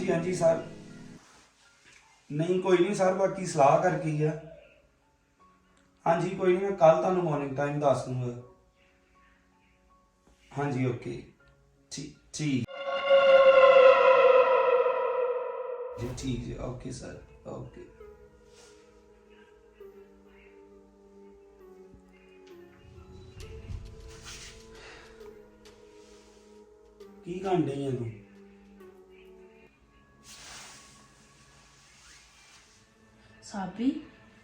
ਹਾਂਜੀ ਹਾਂਜੀ ਸਰ। ਨਹੀਂ, ਕੋਈ ਨਹੀਂ ਸਰ, ਬਾਕੀ ਸਲਾਹ ਕਰਕੇ ਹੀ ਆ। ਹਾਂਜੀ, ਕੋਈ ਨਹੀਂ, ਮੈਂ ਕੱਲ ਤੁਹਾਨੂੰ ਮਾਰਨਿੰਗ ਟਾਈਮ ਦੱਸ ਦੂੰਗਾ। ਹਾਂਜੀ ਓਕੇ ਠੀਕ ਠੀਕ। ਜੀ ਠੀਕ ਜੀ ਓਕੇ ਸਰ ਓਕੇ ਕੀ ਕਰਨ ਡਈ ਆ ਤੂੰ? ਸਾਬੀ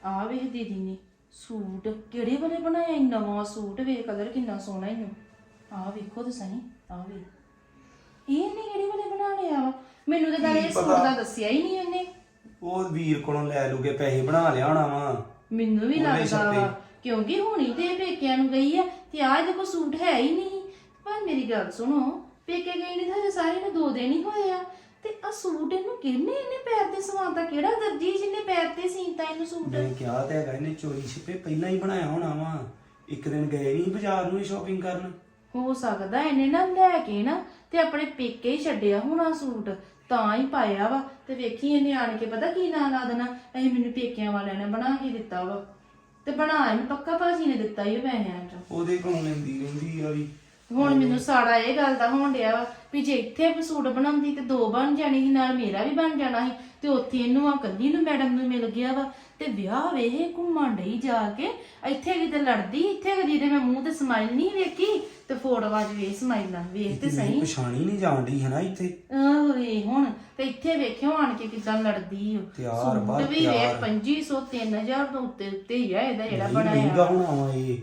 ਆ ਵੇਖ ਦੀਦੀ ਨੇ ਸੂਟ ਕਿਹੜੇ ਵਾਲੇ ਬਣਾਇਆ ਈ ਨਵਾਂ ਸੂਟ ਵੇਖ ਕਲਰ ਕਿੰਨਾ ਸੋਹਣਾ ਇਹਨੂੰ। ਆ ਵੇਖੋ ਤੇ ਸਹੀ ਆ ਵੇ ਇਹ ਨੇ ਕਿਹੜੇ ਵਾਲੇ ਬਣਾ ਲਿਆ ਵਾ ਮੈਨੂੰ ਤਾਂ ਕੀ ਇਹ ਸੂਟ? ਦਾ ਦੱਸਿਆ ਹੀ ਨਹੀਂ ਇਹਨੇ। ਉਹ ਵੀਰ ਕੋਲੋਂ ਲੈ ਲੂਗੇ ਪੈਸੇ ਬਣਾ ਲਿਆ ਹੋਣਾ ਵਾ। ਮੈਨੂੰ ਵੀ ਉਹਨੇ ਲੱਗਦਾ ਛਾਪੇ। ਵਾ ਕਿਉਂਕਿ ਹੁਣੀ ਤੇ ਇਹ ਪੇਕਿਆਂ ਨੂੰ ਗਈ ਆ ਤੇ ਆ ਇਹਦੇ ਕੋਲ ਸੂਟ ਹੈ ਹੀ ਨਹੀਂ। ਪਰ ਮੇਰੀ ਗੱਲ ਸੁਣੋ ਪੇਕੇ ਗਈ ਨੇ ਤਾਂ ਹਜੇ ਸਾਰੇ ਨੂੰ ਦੋ ਦਿਨ ਹੀ ਹੋਏ ਆ। ਤੇ ਆ ਸੂਟ ਇਹਨੂੰ ਕਿਹਨੇ ਇਹਨੇ ਪੈਰ ਤੇ ਸਵਾਤਾ ਕਿਹੜਾ ਦਰਜੀ ਜਿਹਨੇ ਪੈਰ ਤੇ ਸੀਤਾ ਇਹਨੂੰ ਸੂਟ? ਮੈਂ ਕਿਹਾ ਤੇ ਹੈਗਾ ਇਹਨੇ ਚੋਰੀ ਛਿਪੇ ਪਹਿਲਾਂ ਹੀ ਬਣਾਇਆ ਹੋਣਾ ਵਾ। ਇੱਕ ਦਿਨ ਗਏ ਨਹੀਂ ਬਾਜ਼ਾਰ ਨੂੰ ਸ਼ਾਪਿੰਗ ਕਰਨ। ਹੋ ਸਕਦਾ ਇਹਨੇ ਨਾ ਲੈ ਕੇ ਨਾ ਤੇ ਆਪਣੇ ਪੇਕੇ ਹੀ ਛੱਡਿਆ ਹੋਣਾ ਸੂਟ ਤਾਂ ਹੀ ਪਾਇਆ ਵਾ। ਤੇ ਵੇਖੀ ਇਹਨੇ ਆਣ ਕੇ ਪਤਾ ਕੀ ਨਾਂ ਲਾ ਦੇਣਾ? ਇਹ ਮੈਨੂੰ ਪੇਕਿਆਂ ਵਾਲਿਆਂ ਨੇ ਬਣਾ ਕੇ ਦਿੱਤਾ ਵਾ। ਤੇ ਬਣਾ ਇਹਨੂੰ ਪੱਕਾ ਭਾਜੀ ਨੇ ਦਿੱਤਾ ਹੀ ਪੈਸਿਆਂ ਚ। ਉਹਦੇ ਕੋਲੋਂ ਲੈਂਦੀ ਰਹਿੰਦੀ ਆ ਵੀ। ਹੁਣ ਮੈਨੂੰ ਸਾੜਾ ਇਹ ਗੱਲ ਦਾ ਹੋਣ ਡਿਆ ਵਾ ਵੀ ਜੇ ਇੱਥੇ ਸੂਟ ਬਣਾਉਂਦੀ ਤੇ ਦੋ ਬਣ ਜਾਣੀ ਸੀ ਨਾਲ ਮੇਰਾ ਵੀ ਬਣ ਜਾਣਾ ਸੀ ਤੇ ਉੱਥੇ ਇਹਨੂੰ ਆ ਕੱਲੀ ਨੂੰ ਮੈਡਮ ਨੂੰ ਮਿਲ ਗਿਆ ਵਾ। ਤੇ ਵਿਆਹ ਵੇਹ ਘੁੰਮਣ ਡਈ ਜਾ ਕੇ ਇੱਥੇ ਕਿਤੇ ਲੜਦੀ ਇੱਥੇ ਕਦੀ ਤੇ ਮੈਂ ਮੂੰਹ ਤੇ ਸਮਾਈਲ ਨਹੀਂ ਵੇਖੀ ਤੇ ਫੋਟੋਆਂ 'ਚ ਵੇਖ ਸਮਾਈਲਾਂ ਵੇਖ ਤੇ ਸਹੀ। ਪਛਾਣੀ ਨਹੀਂ ਜਾਂਦੀ ਹੈ ਨਾ ਇੱਥੇ। ਆਹ ਵੇ ਹੁਣ ਤੇ ਇੱਥੇ ਵੇਖਿਓ ਆਣ ਕੇ ਕਿਦਾਂ ਲੜਦੀ ਓ। ਤਿਆਰ ਬਾ ਸੂਟ ਵੀ ਵੇਖ 2500 3000 ਤੋਂ ਉੱਤੇ ਉੱਤੇ ਹੀ ਆ ਇਹਦਾ ਜਿਹੜਾ ਬਣਾਇਆ। ਮਹਿੰਗਾ ਹੋਣਾ ਵਾ ਇਹ।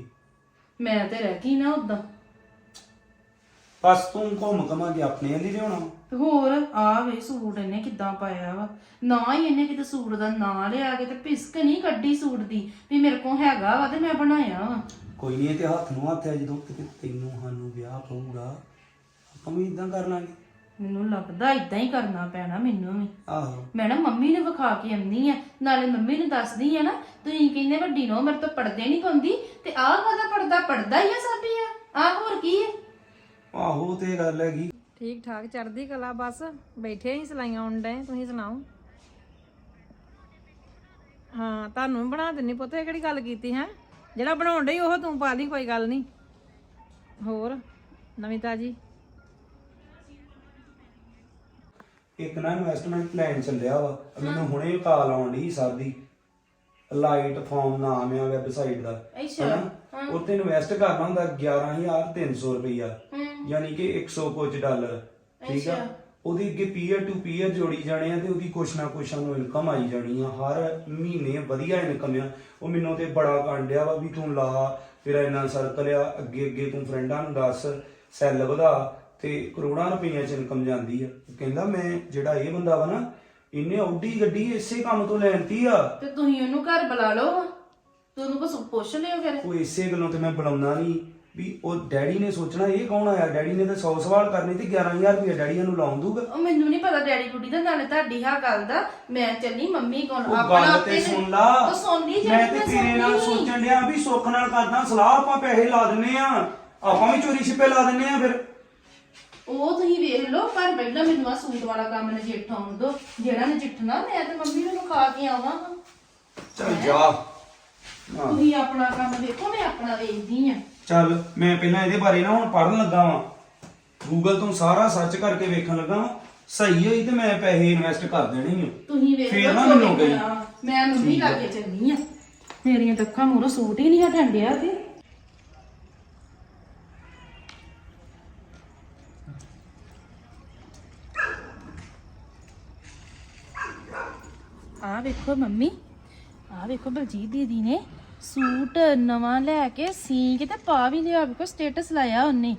ਮੈਂ ਤੇ ਰਹਿ ਗਈ ਨਾ ਉਦਾਂ ਬਸ ਤੂੰ ਘੁੰਮ ਘਮਾ ਕੇ ਆਪਣੇ ਲਈ ਲਿਆਉਣਾ। ਹੋਰ ਆ ਵੇ ਸੂਟ ਇਹਨੇ ਕਿੱਦਾਂ ਪਾਇਆ ਵਾ। ਨਾ ਹੀ ਇਹਨੇ ਕਿਤੇ ਸੂਟ ਦਾ ਨਾਂ ਲਿਆ ਕੇ ਤੇ ਪਿਸਕ ਨਹੀਂ ਕੱਢੀ ਸੂਟ ਦੀ ਵੀ ਮੇਰੇ ਕੋਲ ਹੈਗਾ ਵਾ ਤੇ ਮੈਂ ਬਣਾਇਆ ਵਾ। ਕੋਈ ਨਹੀਂ ਤੇ ਹੱਥ ਨੂੰ ਹੱਥ ਹੈ ਜਦੋਂ ਕਿਤੇ ਤੈਨੂੰ ਸਾਨੂੰ ਵਿਆਹ ਪਊਗਾ ਆਪਾਂ ਵੀ ਇਦਾਂ ਕਰ ਲਾਂਗੇ। ਮੈਨੂੰ ਲੱਗਦਾ ਇਦਾਂ ਹੀ ਕਰਨਾ ਪੈਣਾ ਮੈਨੂੰ ਵੀ। ਆਹੋ। ਮੈਂ ਨਾ ਮੰਮੀ ਨੂੰ ਵਿਖਾ ਕੇ ਆਉਂਦੀ ਆ ਨਾਲੇ ਮੰਮੀ ਨੂੰ ਦੱਸਦੀ ਆ ਨਾ ਤੁਸੀਂ ਕਹਿੰਦੇ ਵੱਡੀ ਨੋ ਮੇਰੇ ਤੋਂ ਪੜਦੇ ਨਹੀਂ ਪਾਉਂਦੀ ਤੇ ਆਹ ਕਾਹਦਾ ਪੜਦਾ ਪੜਦਾ ਹੀ ਆ ਸਾਬੀ ਆ ਆਹ ਹੋਰ ਕੀ ਹੈ ਆਹੋ ਤੇ ਗੱਲ ਹੈਗੀ। ਠੀਕ ਠਾਕ ਚੜ੍ਹਦੀ ਕਲਾ ਬਸ। ਬੈਠੇ ਹੀ ਸਲਾਈਆਂ ਉਣ ਡਏ ਤੁਸੀਂ ਸੁਣਾਓ? ਹਾਂ ਤੁਹਾਨੂੰ ਵੀ ਬਣਾ ਦਿੰਨੀ ਪੁੱਤ ਇਹ ਕਿਹੜੀ ਗੱਲ ਕੀਤੀ ਹੈ? ਜਿਹੜਾ ਬਣਾਉਣ ਡਈ ਉਹ ਤੂੰ ਪਾ ਲਈ ਕੋਈ ਗੱਲ ਨਹੀਂ ਹੋਰ ਨਵੀਂ ਤਾਜੀ ਇੱਕ ਨਾ ਇਨਵੈਸਟਮੈਂਟ ਪਲਾਨ ਚੱਲਿਆ ਵਾ ਮੈਨੂੰ ਹੁਣੇ ਕਾਲ ਆਉਣ ਦੀ ਸਰ ਦੀ। ਲਾਈਟ ਫਾਰਮ ਨਾਮ ਆ ਵੈਬਸਾਈਟ ਦਾ। ਅੱਛਾ? ਉੱਤੇ ਇਨਵੈਸਟ ਕਰਨਾ ਹੁੰਦਾ 11300 ਰੁਪਈਆ। ਯਾਨੀ ਕਿ 100 ਕੁਝ ਡਾਲਰ ਠੀਕ ਆ? ਉਹਦੀ ਅੱਗੇ ਪੀਅਰ ਟੂ ਪੀਅਰ ਜੋੜੀ ਜਾਣੇ ਆ ਤੇ ਉਹਦੀ ਕੁਛ ਨਾ ਕੁਛ ਨੂੰ ਇਨਕਮ ਆਈ ਜਾਣੀ ਆ। ਹਰ ਮਹੀਨੇ ਵਧੀਆ ਇਨਕਮ ਆ। ਉਹ ਮੈਨੂੰ ਤੇ ਬੜਾ ਕਾਂਡਿਆ ਵਾ ਵੀ ਤੂੰ ਲਾ ਤੇਰਾ ਇੰਨਾ ਸਰਕਲ ਆ ਅੱਗੇ ਅੱਗੇ ਤੂੰ ਫਰੈਂਡਾਂ ਨੂੰ ਦੱਸ ਸੈੱਲ ਵਧਾ ਤੇ ਕਰੋੜਾਂ ਰੁਪਈਆ ਚ ਇਨਕਮ ਜਾਂਦੀ ਆ। ਕਹਿੰਦਾ ਮੈਂ ਜਿਹੜਾ ਇਹ ਬੰਦਾ ਵਾ ਨਾ ਇਹਨੇ ਆਉਡੀ ਗੱਡੀ ਇਸੇ ਕੰਮ ਤੋਂ ਲੈਣਤੀ ਆ। ਤੇ ਤੁਸੀਂ ਉਹਨੂੰ ਘਰ ਬੁਲਾ ਲਓ। ਤੁਹਾਨੂੰ ਕੁਛ ਪੁੱਛ ਲਿਓ ਫਿਰ। ਉਹ ਇਸੇ ਗੱਲੋਂ ਤੇ ਮੈਂ ਬੁਲਾਉਣਾ ਨਹੀਂ ਵੀ ਉਹ ਡੈਡੀ ਨੇ ਸੋਚਣਾ ਇਹ ਕੌਣ ਆਇਆ? ਡੈਡੀ ਨੇ ਤਾਂ 100 ਸਵਾਲ ਕਰਨੇ ਤੇ 11000 ਰੁਪਏ ਡੈਡੀ ਨੂੰ ਲਾਉਣ ਦੂਗਾ ਉਹ ਮੈਨੂੰ ਨਹੀਂ ਪਤਾ ਡੈਡੀ ਕੁੜੀ ਦਾ ਨਾਲੇ ਤੁਹਾਡੀ ਹਾਂ ਗੱਲ ਦਾ। ਮੈਂ ਚੱਲੀ ਮੰਮੀ ਕੋਲ ਉਹ ਗੱਲ ਤੇ ਸੁਣ ਲਾ। ਉਹ ਸੁਣਨੀ ਮੈਂ ਜਿਹੜੀ ਤੇ ਮੈਂ ਤੇਰੇ ਨਾਲ। ਸੋਚਣ ਡਿਆ ਵੀ ਸੁੱਖ ਨਾਲ ਕਰਦਾ ਸਲਾਹ ਆਪਾਂ ਪੈਸੇ ਲਾ ਦਿੰਨੇ ਆ। ਆਪਾਂ ਵੀ ਚੋਰੀ ਛਿਪੇ ਲਾ ਦਿੰਨੇ ਆ ਫਿਰ। ਉਹ ਤੁਸੀਂ ਵੇਖ ਲਓ ਪਰ ਪਹਿਲਾਂ ਮੈਨੂੰ ਆ ਸੂਟ ਵਾਲਾ ਕੰਮ ਨਜਿੱਠ ਆਉਣ ਦੋ। ਜਿਹੜਾ ਨਜਿੱਠਣਾ ਮੈਂ ਤੇ ਮੰਮੀ ਨੂੰ ਖਾ ਕੇ ਆਵਾਂ। ਚੱਲ ਜਾ। ਹਾਂ। ਤੁਸੀਂ ਆਪਣਾ ਕੰਮ ਵੇਖੋ ਮੈਂ ਆਪਣਾ ਵੇਖਦੀ ਆ। ਚੱਲ ਮੈਂ ਪਹਿਲਾਂ ਇਹਦੇ ਬਾਰੇ ਨਾ ਹੁਣ ਪੜਨ ਲੱਗਾ ਵਾਂ। ਗੂਗਲ ਤੋਂ ਸਾਰਾ ਸਰਚ ਕਰਕੇ ਵੇਖਣ ਲੱਗਾ ਵਾਂ। ਸਹੀ ਹੋਈ ਤੇ ਮੈਂ ਪੈਸੇ ਇਨਵੈਸਟ ਕਰ ਦੇਣੇ ਆ। ਤੁਸੀਂ ਵੇਖ ਫੇਰ ਨਾ ਮੈਨੂੰ। ਵੇਖਣਾ। ਮੈਂ ਮੰਮੀ ਲਾ ਕੇ ਚੱਲਨੀ ਆ। ਮੇਰੀਆਂ ਤਾਂ ਅੱਖਾਂ ਮੂਰੋਂ ਸੂਟ ਹੀ ਨਹੀਂ ਹਟਣ ਡਿਆ ਤੇ। ਆ ਵੇਖੋ ਮੰਮੀ। ਆ ਵੇਖੋ ਬਲਜੀਤ ਦੀਦੀ ਨੇ। ਸੂਟ ਨਵਾਂ ਲੈ ਕੇ ਸੀ ਕੇ ਤੇ ਪਾ ਵੀ ਲਿਆ ਵੇਖੋ ਸਟੇਟਸ ਲਾਇਆ ਉਹਨੇ।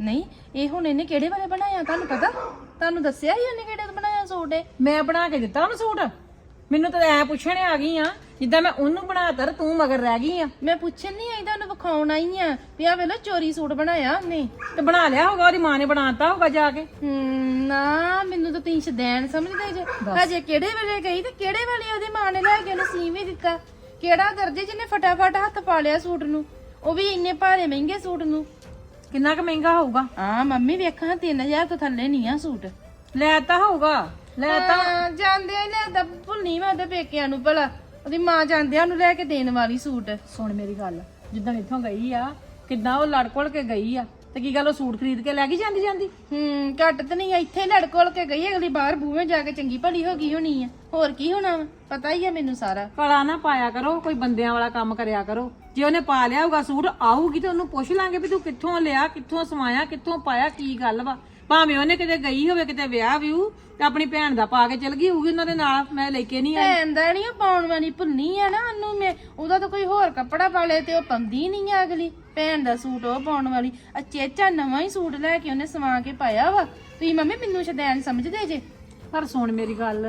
ਨਹੀਂ, ਇਹ ਹੁਣ ਇਹਨੇ ਕਿਹੜੇ ਵਾਲੇ ਬਣਾਇਆ ਤੁਹਾਨੂੰ ਪਤਾ? ਤੁਹਾਨੂੰ ਦੱਸਿਆ ਹੀ ਉਹਨੇ ਕਿਹੜੇ ਬਣਾਇਆ ਸੂਟ ਇਹ? ਮੈਂ ਬਣਾ ਕੇ ਦਿੱਤਾ ਉਹਨੂੰ ਸੂਟ। ਮੈਨੂੰ ਤਾਂ ਐ ਪੁੱਛਣ ਆ ਗਈ ਆ ਜਿੱਦਾਂ ਮੈਂ ਉਹਨੂੰ ਬਣਾਤਾ ਤੇ ਤੂੰ ਮਗਰ ਰਹਿ ਗਈ ਆ। ਮੈਂ ਪੁੱਛਣ ਨਹੀਂ ਆਈ ਤੁਹਾਨੂੰ ਵਿਖਾਉਣ ਆਈ ਆ ਵੀ ਆ ਵੇਲੋ ਚੋਰੀ ਸੂਟ ਬਣਾਇਆ ਉਹਨੇ। ਤੇ ਬਣਾ ਲਿਆ ਹੋਗਾ ਉਹਦੀ ਮਾਂ ਨੇ ਬਣਾਤਾ ਹੋਗਾ ਜਾ ਕੇ। ਹਮ, ਨਾ ਮੈਨੂੰ ਤਾਂ ਤੁਸੀਂ ਸ਼ਦੈਨ ਸਮਝਦੇ ਜੇ। ਹਜੇ ਕਿਹੜੇ ਵੇਲੇ ਗਈ ਤੇ ਕਿਹੜੇ ਵੇਲੇ ਉਹਦੀ ਮਾਂ ਨੇ ਲੈ ਕੇ ਉਹਨੂੰ ਸੀ ਵੀ ਦਿੱਤਾ? ਕਿਹੜਾ ਦਰਜੇ ਜਿਹਨੇ ਫਟਾਫਟ ਹੱਥ ਪਾ ਲਿਆ ਸੂਟ ਨੂੰ? ਉਹ ਵੀ ਇੰਨੇ ਭਾਰੇ ਮਹਿੰਗੇ ਸੂਟ ਨੂੰ। ਕਿੰਨਾ ਕੁ ਮਹਿੰਗਾ ਹੋਊਗਾ? ਹਾਂ ਮੰਮੀ ਵੇਖਾਂ 3000 ਤੋਂ ਥੱਲੇ ਨਹੀਂ ਆ ਸੂਟ। ਲੈ ਤਾਂ ਹੋਊਗਾ ਲੈ ਤਾਂ। ਹਾਂ, ਜਾਂਦਿਆਂ ਹੀ ਲੈਦਾ ਭੁੱਲਣੀ ਮੈਂ ਉਹਦੇ ਪੇਕਿਆਂ ਨੂੰ ਭਲਾ। ਉਹਦੀ ਮਾਂ ਜਾਂਦਿਆਂ ਨੂੰ ਲੈ ਕੇ ਦੇਣ ਵਾਲੀ ਸੂਟ। ਸੁਣ ਮੇਰੀ ਗੱਲ ਜਿੱਦਾਂ ਇੱਥੋਂ ਗਈ ਆ ਕਿੱਦਾਂ ਉਹ ਲੜ ਕੋਲ ਕੇ ਗਈ ਆ ਤੇ ਕੀ ਗੱਲ ਉਹ ਸੂਟ ਖਰੀਦ ਕੇ ਲੈ ਗਈ ਜਾਂਦੀ ਜਾਂਦੀ? ਹੂੰ ਘੱਟ ਤੇ ਨਹੀਂ ਇੱਥੇ ਲੜ ਕੋਲ ਕੇ ਗਈ ਅਗਲੀ ਬਾਹਰ ਬੂਹੇ ਜਾ ਕੇ ਚੰਗੀ ਭਲੀ ਹੋ ਗਈ ਹੋਣੀ ਆ। ਹੋਰ ਕੀ ਹੋਣਾ ਵਾ? ਪਤਾ ਹੀ ਆ ਮੈਨੂੰ ਸਾਰਾ। ਕਲਾ ਨਾ ਪਾਇਆ ਕਰੋ ਕੋਈ ਬੰਦਿਆਂ ਵਾਲਾ ਕੰਮ ਕਰਿਆ ਕਰੋ। ਜੇ ਉਹਨੇ ਪਾ ਲਿਆ ਹੋਊਗਾ ਸੂਟ ਆਊਗੀ ਤੇ ਉਹਨੂੰ ਪੁੱਛ ਲਾਂਗੇ ਵੀ ਤੂੰ ਕਿੱਥੋਂ ਲਿਆ ਕਿੱਥੋਂ ਸਵਾਇਆ ਕਿੱਥੋਂ ਪਾਇਆ ਕੀ ਗੱਲ ਵਾ? ਭਾਵੇਂ ਉਹਨੇ ਕਿਤੇ ਗਈ ਹੋਵੇ ਕਿਤੇ ਵਿਆਹ ਵਿਊ ਤੇ ਆਪਣੀ ਭੈਣ ਦਾ ਪਾ ਕੇ ਚਲ ਗਈ ਹੋਊਗੀ ਉਹਨਾਂ ਦੇ ਨਾਲ ਮੈਂ ਲੈ ਕੇ ਨਹੀਂ ਆਈ। ਭੈਣ ਦਾ ਨਹੀਂ ਪਾਉਣ ਵਾਲੀ ਭੁੰਨੀ ਆ ਨਾ ਉਹਨੂੰ ਮੈਂ ਉਹਦਾ ਤਾਂ ਕੋਈ ਹੋਰ ਕੱਪੜਾ ਪਾ ਲੇ ਤੇ ਉਹ ਪੰਦੀ ਨਹੀਂ ਆ ਅਗਲੀ। ਭੈਣ ਦਾ ਸੂਟ ਉਹ ਪਾਉਣ ਵਾਲੀ ਆ ਚੇਚਾ ਨਵਾਂ ਹੀ ਸੂਟ ਲੈ ਕੇ ਉਹਨੇ ਸਵਾ ਕੇ ਪਾਇਆ ਵਾ। ਤੁਸੀਂ ਮੰਮੀ ਮੈਨੂੰ ਸ਼ਦੈਨ ਸਮਝਦੇ ਜੇ? ਪਰ ਸੁਣ ਮੇਰੀ ਗੱਲ